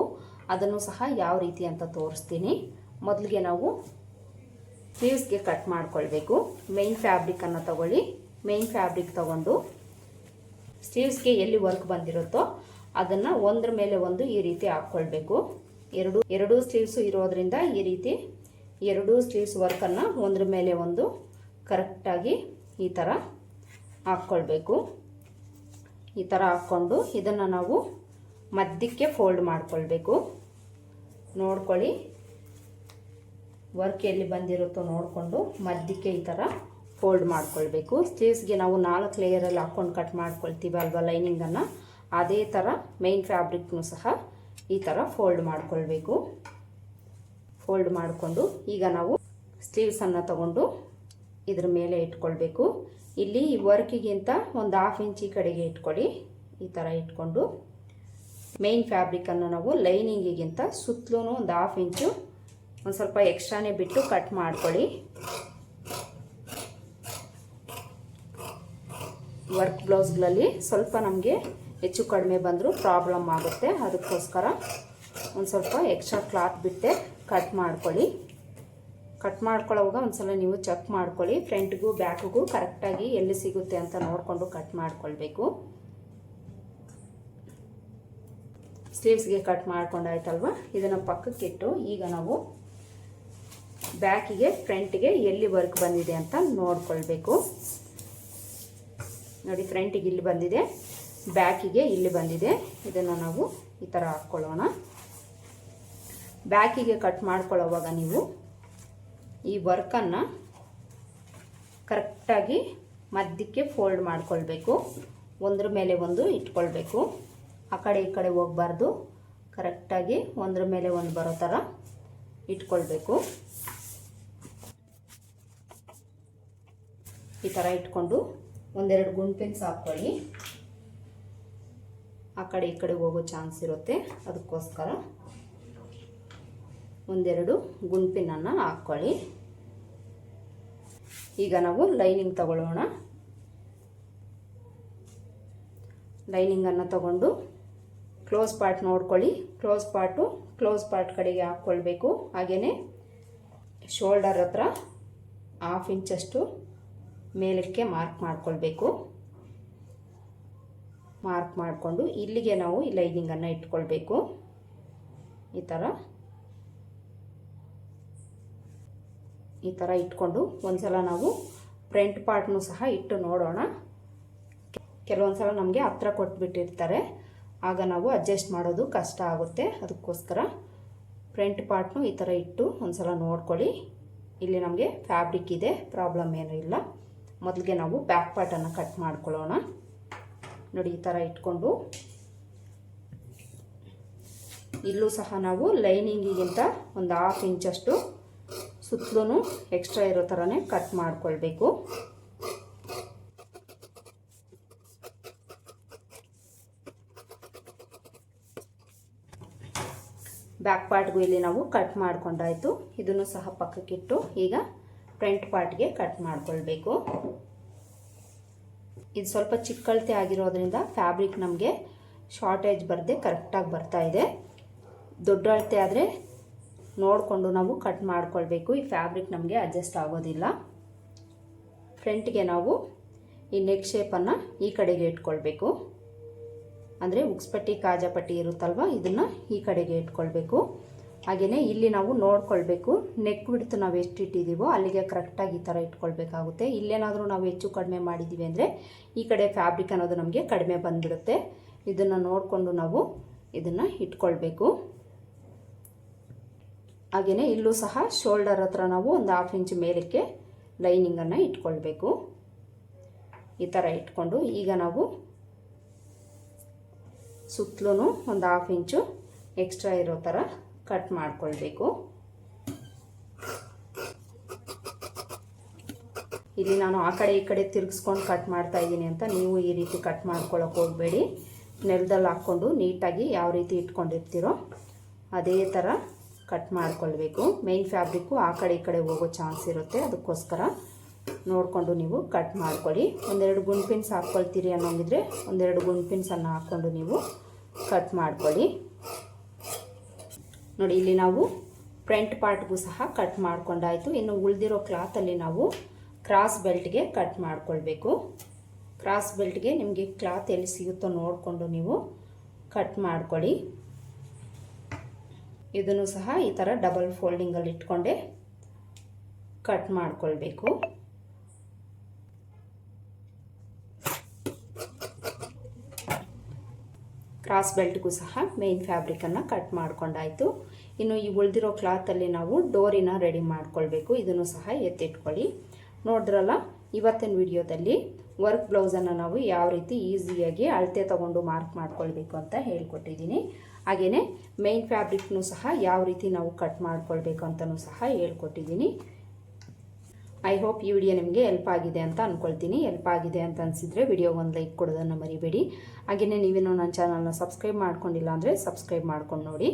ಅದನ್ನು ಸಹ ಯಾವ ರೀತಿ ಅಂತ ತೋರಿಸ್ತೀನಿ. ಮೊದಲಿಗೆ ನಾವು ಸ್ಲೀವ್ಸ್ಗೆ ಕಟ್ ಮಾಡಿಕೊಳ್ಬೇಕು. ಮೈನ್ ಫ್ಯಾಬ್ರಿಕನ್ನು ತಗೊಳ್ಳಿ. ಮೈನ್ ಫ್ಯಾಬ್ರಿಕ್ ತಗೊಂಡು ಸ್ಲೀವ್ಸ್ಗೆ ಎಲ್ಲಿ ವರ್ಕ್ ಬಂದಿರುತ್ತೋ ಅದನ್ನು ಒಂದ್ರ ಮೇಲೆ ಒಂದು ಈ ರೀತಿ ಹಾಕ್ಕೊಳ್ಬೇಕು ಎರಡು, ಎರಡೂ ಸ್ಲೀವ್ಸು ಇರೋದ್ರಿಂದ ಈ ರೀತಿ ಎರಡೂ ಸ್ಲೀವ್ಸ್ ವರ್ಕನ್ನು ಒಂದ್ರ ಮೇಲೆ ಒಂದು ಕರೆಕ್ಟಾಗಿ ಈ ಥರ ಹಾಕ್ಕೊಳ್ಬೇಕು. ಈ ಥರ ಹಾಕ್ಕೊಂಡು ಇದನ್ನು ನಾವು ಮಧ್ಯಕ್ಕೆ ಫೋಲ್ಡ್ ಮಾಡಿಕೊಳ್ಬೇಕು. ನೋಡ್ಕೊಳ್ಳಿ. ವರ್ಕ್ ಎಲ್ಲಿ ಬಂದಿರುತ್ತೋ ನೋಡಿಕೊಂಡು ಮಧ್ಯಕ್ಕೆ ಈ ಥರ ಫೋಲ್ಡ್ ಮಾಡ್ಕೊಳ್ಬೇಕು. ಸ್ಲೀವ್ಸ್ಗೆ ನಾವು ನಾಲ್ಕು ಲೇಯರಲ್ಲಿ ಹಾಕ್ಕೊಂಡು ಕಟ್ ಮಾಡ್ಕೊಳ್ತೀವಿ ಅಲ್ವಾ ಲೈನಿಂಗನ್ನು ಅದೇ ಥರ ಮೈನ್ ಫ್ಯಾಬ್ರಿಕ್ನು ಸಹ ಈ ಥರ ಫೋಲ್ಡ್ ಮಾಡ್ಕೊಳ್ಬೇಕು. ಫೋಲ್ಡ್ ಮಾಡಿಕೊಂಡು ಈಗ ನಾವು ಸ್ಲೀವ್ಸನ್ನು ತಗೊಂಡು ಇದ್ರ ಮೇಲೆ ಇಟ್ಕೊಳ್ಬೇಕು. ಇಲ್ಲಿ ವರ್ಕಿಗಿಂತ ಒಂದು ಹಾಫ್ ಇಂಚಿ ಕಡೆಗೆ ಇಟ್ಕೊಳ್ಳಿ. ಈ ಥರ ಇಟ್ಕೊಂಡು ಮೇನ್ ಫ್ಯಾಬ್ರಿಕನ್ನು ನಾವು ಲೈನಿಂಗಿಗಿಂತ ಸುತ್ತಲೂ ಒಂದು ಹಾಫ್ ಇಂಚು ಒಂದು ಸ್ವಲ್ಪ ಎಕ್ಸ್ಟ್ರಾನೇ ಬಿಟ್ಟು ಕಟ್ ಮಾಡ್ಕೊಳ್ಳಿ. ವರ್ಕ್ ಬ್ಲೌಸ್ಗಳಲ್ಲಿ ಸ್ವಲ್ಪ ನಮಗೆ ಹೆಚ್ಚು ಕಡಿಮೆ ಬಂದರೂ ಪ್ರಾಬ್ಲಮ್ ಆಗುತ್ತೆ. ಅದಕ್ಕೋಸ್ಕರ ಒಂದು ಸ್ವಲ್ಪ ಎಕ್ಸ್ಟ್ರಾ ಕ್ಲಾತ್ ಬಿಟ್ಟೆ ಕಟ್ ಮಾಡ್ಕೊಳ್ಳಿ. ಕಟ್ ಮಾಡ್ಕೊಳ್ಳೋವಾಗ ಒಂದ್ಸಲ ನೀವು ಚೆಕ್ ಮಾಡ್ಕೊಳ್ಳಿ. ಫ್ರಂಟ್ಗೂ ಬ್ಯಾಕ್ಗೂ ಕರೆಕ್ಟಾಗಿ ಎಲ್ಲಿ ಸಿಗುತ್ತೆ ಅಂತ ನೋಡಿಕೊಂಡು ಕಟ್ ಮಾಡ್ಕೊಳ್ಬೇಕು. ಸ್ಲೀವ್ಸ್ಗೆ ಕಟ್ ಮಾಡ್ಕೊಂಡಾಯ್ತಲ್ವ ಇದನ್ನು ಪಕ್ಕಕ್ಕಿಟ್ಟು ಈಗ ನಾವು ಬ್ಯಾಕಿಗೆ, ಫ್ರಂಟ್ಗೆ ಎಲ್ಲಿ ವರ್ಕ್ ಬಂದಿದೆ ಅಂತ ನೋಡ್ಕೊಳ್ಬೇಕು. ನೋಡಿ, ಫ್ರಂಟಿಗೆ ಇಲ್ಲಿ ಬಂದಿದೆ, ಬ್ಯಾಕಿಗೆ ಇಲ್ಲಿ ಬಂದಿದೆ. ಇದನ್ನು ನಾವು ಈ ಥರ ಹಾಕ್ಕೊಳ್ಳೋಣ. ಬ್ಯಾಕಿಗೆ ಕಟ್ ಮಾಡ್ಕೊಳ್ಳೋವಾಗ ನೀವು ಈ ವರ್ಕನ್ನು ಕರೆಕ್ಟಾಗಿ ಮಧ್ಯಕ್ಕೆ ಫೋಲ್ಡ್ ಮಾಡಿಕೊಳ್ಬೇಕು. ಒಂದ್ರ ಮೇಲೆ ಒಂದು ಇಟ್ಕೊಳ್ಬೇಕು. ಆ ಕಡೆ ಈ ಕಡೆ ಹೋಗಬಾರ್ದು. ಕರೆಕ್ಟಾಗಿ ಒಂದ್ರ ಮೇಲೆ ಒಂದು ಬರೋ ಥರ ಇಟ್ಕೊಳ್ಬೇಕು. ಈ ಥರ ಇಟ್ಕೊಂಡು ಒಂದೆರಡು ಗುಂಪಿನ್ಸ್ ಹಾಕ್ಕೊಳ್ಳಿ. ಆ ಕಡೆ ಈ ಕಡೆ ಹೋಗೋ ಚಾನ್ಸ್ ಇರುತ್ತೆ. ಅದಕ್ಕೋಸ್ಕರ ಒಂದೆರಡು ಗುಂಪಿನನ್ನು ಹಾಕ್ಕೊಳ್ಳಿ ಈಗ ನಾವು ಲೈನಿಂಗ್ ತಗೊಳ್ಳೋಣ. ಲೈನಿಂಗನ್ನು ತಗೊಂಡು ಕ್ಲೋಸ್ ಪಾರ್ಟ್ ನೋಡ್ಕೊಳ್ಳಿ. ಕ್ಲೋಸ್ ಪಾರ್ಟು ಕ್ಲೋಸ್ ಪಾರ್ಟ್ ಕಡೆಗೆ ಹಾಕ್ಕೊಳ್ಬೇಕು. ಹಾಗೆಯೇ ಶೋಲ್ಡರ್ ಹತ್ರ ಹಾಫ್ ಇಂಚಷ್ಟು ಮೇಲಕ್ಕೆ ಮಾರ್ಕ್ ಮಾಡ್ಕೊಳ್ಬೇಕು. ಮಾರ್ಕ್ ಮಾಡಿಕೊಂಡು ಇಲ್ಲಿಗೆ ನಾವು ಈ ಲೈನಿಂಗನ್ನು ಇಟ್ಕೊಳ್ಬೇಕು. ಈ ಥರ ಈ ಥರ ಇಟ್ಕೊಂಡು ಒಂದ್ಸಲ ನಾವು ಫ್ರಂಟ್ ಪಾರ್ಟ್ನು ಸಹ ಇಟ್ಟು ನೋಡೋಣ. ಕೆಲವೊಂದು ಸಲ ನಮಗೆ ಹತ್ರ ಕೊಟ್ಬಿಟ್ಟಿರ್ತಾರೆ. ಆಗ ನಾವು ಅಡ್ಜಸ್ಟ್ ಮಾಡೋದು ಕಷ್ಟ ಆಗುತ್ತೆ. ಅದಕ್ಕೋಸ್ಕರ ಫ್ರಂಟ್ ಪಾರ್ಟ್ನು ಈ ಥರ ಇಟ್ಟು ಒಂದ್ಸಲ ನೋಡ್ಕೊಳ್ಳಿ. ಇಲ್ಲಿ ನಮಗೆ ಫ್ಯಾಬ್ರಿಕ್ ಇದೆ ಪ್ರಾಬ್ಲಮ್ ಏನೂ ಇಲ್ಲ. ಮೊದಲಿಗೆ ನಾವು ಬ್ಯಾಕ್ ಪಾರ್ಟನ್ನು ಕಟ್ ಮಾಡ್ಕೊಳ್ಳೋಣ. ನೋಡಿ ಈ ಥರ ಇಟ್ಕೊಂಡು. ಇಲ್ಲೂ ಸಹ ನಾವು ಲೈನಿಂಗಿಗಿಂತ ಒಂದು ಹಾಫ್ ಇಂಚಷ್ಟು ಸುತ್ತಲೂ ಎಕ್ಸ್ಟ್ರಾ ಇರೋ ಥರನೇ ಕಟ್ ಮಾಡ್ಕೊಳ್ಬೇಕು. ಬ್ಯಾಕ್ ಪಾರ್ಟ್ಗೂ ಇಲ್ಲಿ ನಾವು ಕಟ್ ಮಾಡ್ಕೊಂಡಾಯ್ತು. ಇದನ್ನು ಸಹ ಪಕ್ಕಕ್ಕಿಟ್ಟು ಈಗ ಫ್ರಂಟ್ ಪಾರ್ಟ್ಗೆ ಕಟ್ ಮಾಡ್ಕೊಳ್ಬೇಕು. ಇದು ಸ್ವಲ್ಪ ಚಿಕ್ಕಳತೆ ಆಗಿರೋದ್ರಿಂದ ಫ್ಯಾಬ್ರಿಕ್ ನಮಗೆ ಶಾರ್ಟೇಜ್ ಬರದೆ ಕರೆಕ್ಟಾಗಿ ಬರ್ತಾ ಇದೆ. ದೊಡ್ಡ ಅಳತೆ ಆದರೆ ನೋಡಿಕೊಂಡು ನಾವು ಕಟ್ ಮಾಡ್ಕೊಳ್ಬೇಕು. ಈ ಫ್ಯಾಬ್ರಿಕ್ ನಮಗೆ ಅಡ್ಜಸ್ಟ್ ಆಗೋದಿಲ್ಲ. ಫ್ರಂಟ್ಗೆ ನಾವು ಈ ನೆಕ್ ಶೇಪನ್ನು ಈ ಕಡೆಗೆ ಇಟ್ಕೊಳ್ಬೇಕು. ಅಂದರೆ ಉಕ್ಸ್ಪಟ್ಟಿ ಕಾಜಾಪಟ್ಟಿ ಇರುತ್ತಲ್ವ? ಇದನ್ನು ಈ ಕಡೆಗೆ ಇಟ್ಕೊಳ್ಬೇಕು. ಹಾಗೆಯೇ ಇಲ್ಲಿ ನಾವು ನೋಡ್ಕೊಳ್ಬೇಕು. ನೆಕ್ ಬಿಡ್ತು ನಾವು ಎಷ್ಟು ಇಟ್ಟಿದ್ದೀವೋ ಅಲ್ಲಿಗೆ ಕರೆಕ್ಟಾಗಿ ಈ ಥರ ಇಟ್ಕೊಳ್ಬೇಕಾಗುತ್ತೆ. ಇಲ್ಲೇನಾದರೂ ನಾವು ಹೆಚ್ಚು ಕಡಿಮೆ ಮಾಡಿದ್ದೀವಿ ಅಂದರೆ ಈ ಕಡೆ ಫ್ಯಾಬ್ರಿಕ್ ಅನ್ನೋದು ನಮಗೆ ಕಡಿಮೆ ಬಂದ್ಬಿಡುತ್ತೆ. ಇದನ್ನು ನೋಡಿಕೊಂಡು ನಾವು ಇದನ್ನು ಇಟ್ಕೊಳ್ಬೇಕು. ಹಾಗೆಯೇ ಇಲ್ಲೂ ಸಹ ಶೋಲ್ಡರ್ ಹತ್ರ ನಾವು ಒಂದು ಹಾಫ್ ಇಂಚ್ ಮೇಲಕ್ಕೆ ಲೈನಿಂಗನ್ನು ಇಟ್ಕೊಳ್ಬೇಕು. ಈ ಥರ ಇಟ್ಕೊಂಡು ಈಗ ನಾವು ಸುತ್ತಲೂ ಒಂದು ಹಾಫ್ ಇಂಚು ಎಕ್ಸ್ಟ್ರಾ ಇರೋ ಥರ ಕಟ್ ಮಾಡಿಕೊಳ್ಬೇಕು. ಇಲ್ಲಿ ನಾನು ಆ ಕಡೆ ಈ ಕಡೆ ತಿರುಗಿಸ್ಕೊಂಡು ಕಟ್ ಮಾಡ್ತಾ ಇದ್ದೀನಿ ಅಂತ ನೀವು ಈ ರೀತಿ ಕಟ್ ಮಾಡ್ಕೊಳ್ಳೋಕೆ ಹೋಗಬೇಡಿ. ನೆಲದಲ್ಲಿ ಹಾಕ್ಕೊಂಡು ನೀಟಾಗಿ ಯಾವ ರೀತಿ ಇಟ್ಕೊಂಡಿರ್ತೀರೋ ಅದೇ ಥರ ಕಟ್ ಮಾಡ್ಕೊಳ್ಬೇಕು. ಮೇನ್ ಫ್ಯಾಬ್ರಿಕ್ಕು ಆ ಕಡೆ ಈ ಕಡೆ ಹೋಗೋ ಚಾನ್ಸ್ ಇರುತ್ತೆ. ಅದಕ್ಕೋಸ್ಕರ ನೋಡಿಕೊಂಡು ನೀವು ಕಟ್ ಮಾಡ್ಕೊಳ್ಳಿ. ಒಂದೆರಡು ಗುಂಡ್ಪಿನ್ಸ್ ಹಾಕ್ಕೊಳ್ತೀರಿ ಅನ್ನೋಂಗಿದ್ರೆ ಒಂದೆರಡು ಗುಂಡ್ಪಿನ್ಸನ್ನು ಹಾಕ್ಕೊಂಡು ನೀವು ಕಟ್ ಮಾಡ್ಕೊಳ್ಳಿ. ನೋಡಿ, ಇಲ್ಲಿ ನಾವು ಫ್ರಂಟ್ ಪಾರ್ಟ್ಗೂ ಸಹ ಕಟ್ ಮಾಡ್ಕೊಂಡಾಯಿತು. ಇನ್ನು ಉಳಿದಿರೋ ಕ್ಲಾತಲ್ಲಿ ನಾವು ಕ್ರಾಸ್ ಬೆಲ್ಟ್ಗೆ ಕಟ್ ಮಾಡ್ಕೊಳ್ಬೇಕು. ಕ್ರಾಸ್ ಬೆಲ್ಟ್ಗೆ ನಿಮಗೆ ಕ್ಲಾತ್ ಎಲ್ಲಿ ಸಿಗುತ್ತೋ ನೋಡಿಕೊಂಡು ನೀವು ಕಟ್ ಮಾಡ್ಕೊಳ್ಳಿ. ಇದನ್ನು ಸಹ ಈ ಥರ ಡಬಲ್ ಫೋಲ್ಡಿಂಗಲ್ಲಿ ಇಟ್ಕೊಂಡೆ ಕಟ್ ಮಾಡಿಕೊಳ್ಬೇಕು. ಕ್ರಾಸ್ ಬೆಲ್ಟ್ಗೂ ಸಹ ಮೇನ್ ಫ್ಯಾಬ್ರಿಕನ್ನು ಕಟ್ ಮಾಡ್ಕೊಂಡಾಯಿತು. ಇನ್ನು ಈ ಉಳಿದಿರೋ ಕ್ಲಾತಲ್ಲಿ ನಾವು ಡೋರಿನ ರೆಡಿ ಮಾಡ್ಕೊಳ್ಬೇಕು. ಇದನ್ನು ಸಹ ಎತ್ತಿಟ್ಕೊಳ್ಳಿ. ನೋಡಿದ್ರಲ್ಲ, ಇವತ್ತಿನ ವಿಡಿಯೋದಲ್ಲಿ ವರ್ಕ್ ಬ್ಲೌಸನ್ನು ನಾವು ಯಾವ ರೀತಿ ಈಸಿಯಾಗಿ ಅಳತೆ ತಗೊಂಡು ಮಾರ್ಕ್ ಮಾಡ್ಕೊಳ್ಬೇಕು ಅಂತ ಹೇಳ್ಕೊಟ್ಟಿದ್ದೀನಿ. ಹಾಗೆಯೇ ಮೇನ್ ಫ್ಯಾಬ್ರಿಕ್ನೂ ಸಹ ಯಾವ ರೀತಿ ನಾವು ಕಟ್ ಮಾಡ್ಕೊಳ್ಬೇಕು ಅಂತಲೂ ಸಹ ಹೇಳ್ಕೊಟ್ಟಿದ್ದೀನಿ. ಐ ಹೋಪ್ ಈ ವಿಡಿಯೋ ನಿಮಗೆ ಎಲ್ಪ್ ಆಗಿದೆ ಅಂತ ಅಂದ್ಕೊಳ್ತೀನಿ ಎಲ್ಪ್ ಆಗಿದೆ ಅಂತ ಅನಿಸಿದರೆ ವಿಡಿಯೋ ಒಂದು ಲೈಕ್ ಕೊಡೋದನ್ನು ಮರಿಬೇಡಿ. ಹಾಗೆಯೇ ನೀವೇನು ನನ್ನ ಚಾನಲ್ನ ಸಬ್ಸ್ಕ್ರೈಬ್ ಮಾಡ್ಕೊಂಡಿಲ್ಲ ಅಂದರೆ ಸಬ್ಸ್ಕ್ರೈಬ್ ಮಾಡ್ಕೊಂಡು ನೋಡಿ.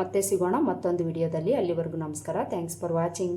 ಮತ್ತೆ ಸಿಗೋಣ ಮತ್ತೊಂದು ವಿಡಿಯೋದಲ್ಲಿ ಅಲ್ಲಿವರೆಗೂ ನಮಸ್ಕಾರ. Thanks for watching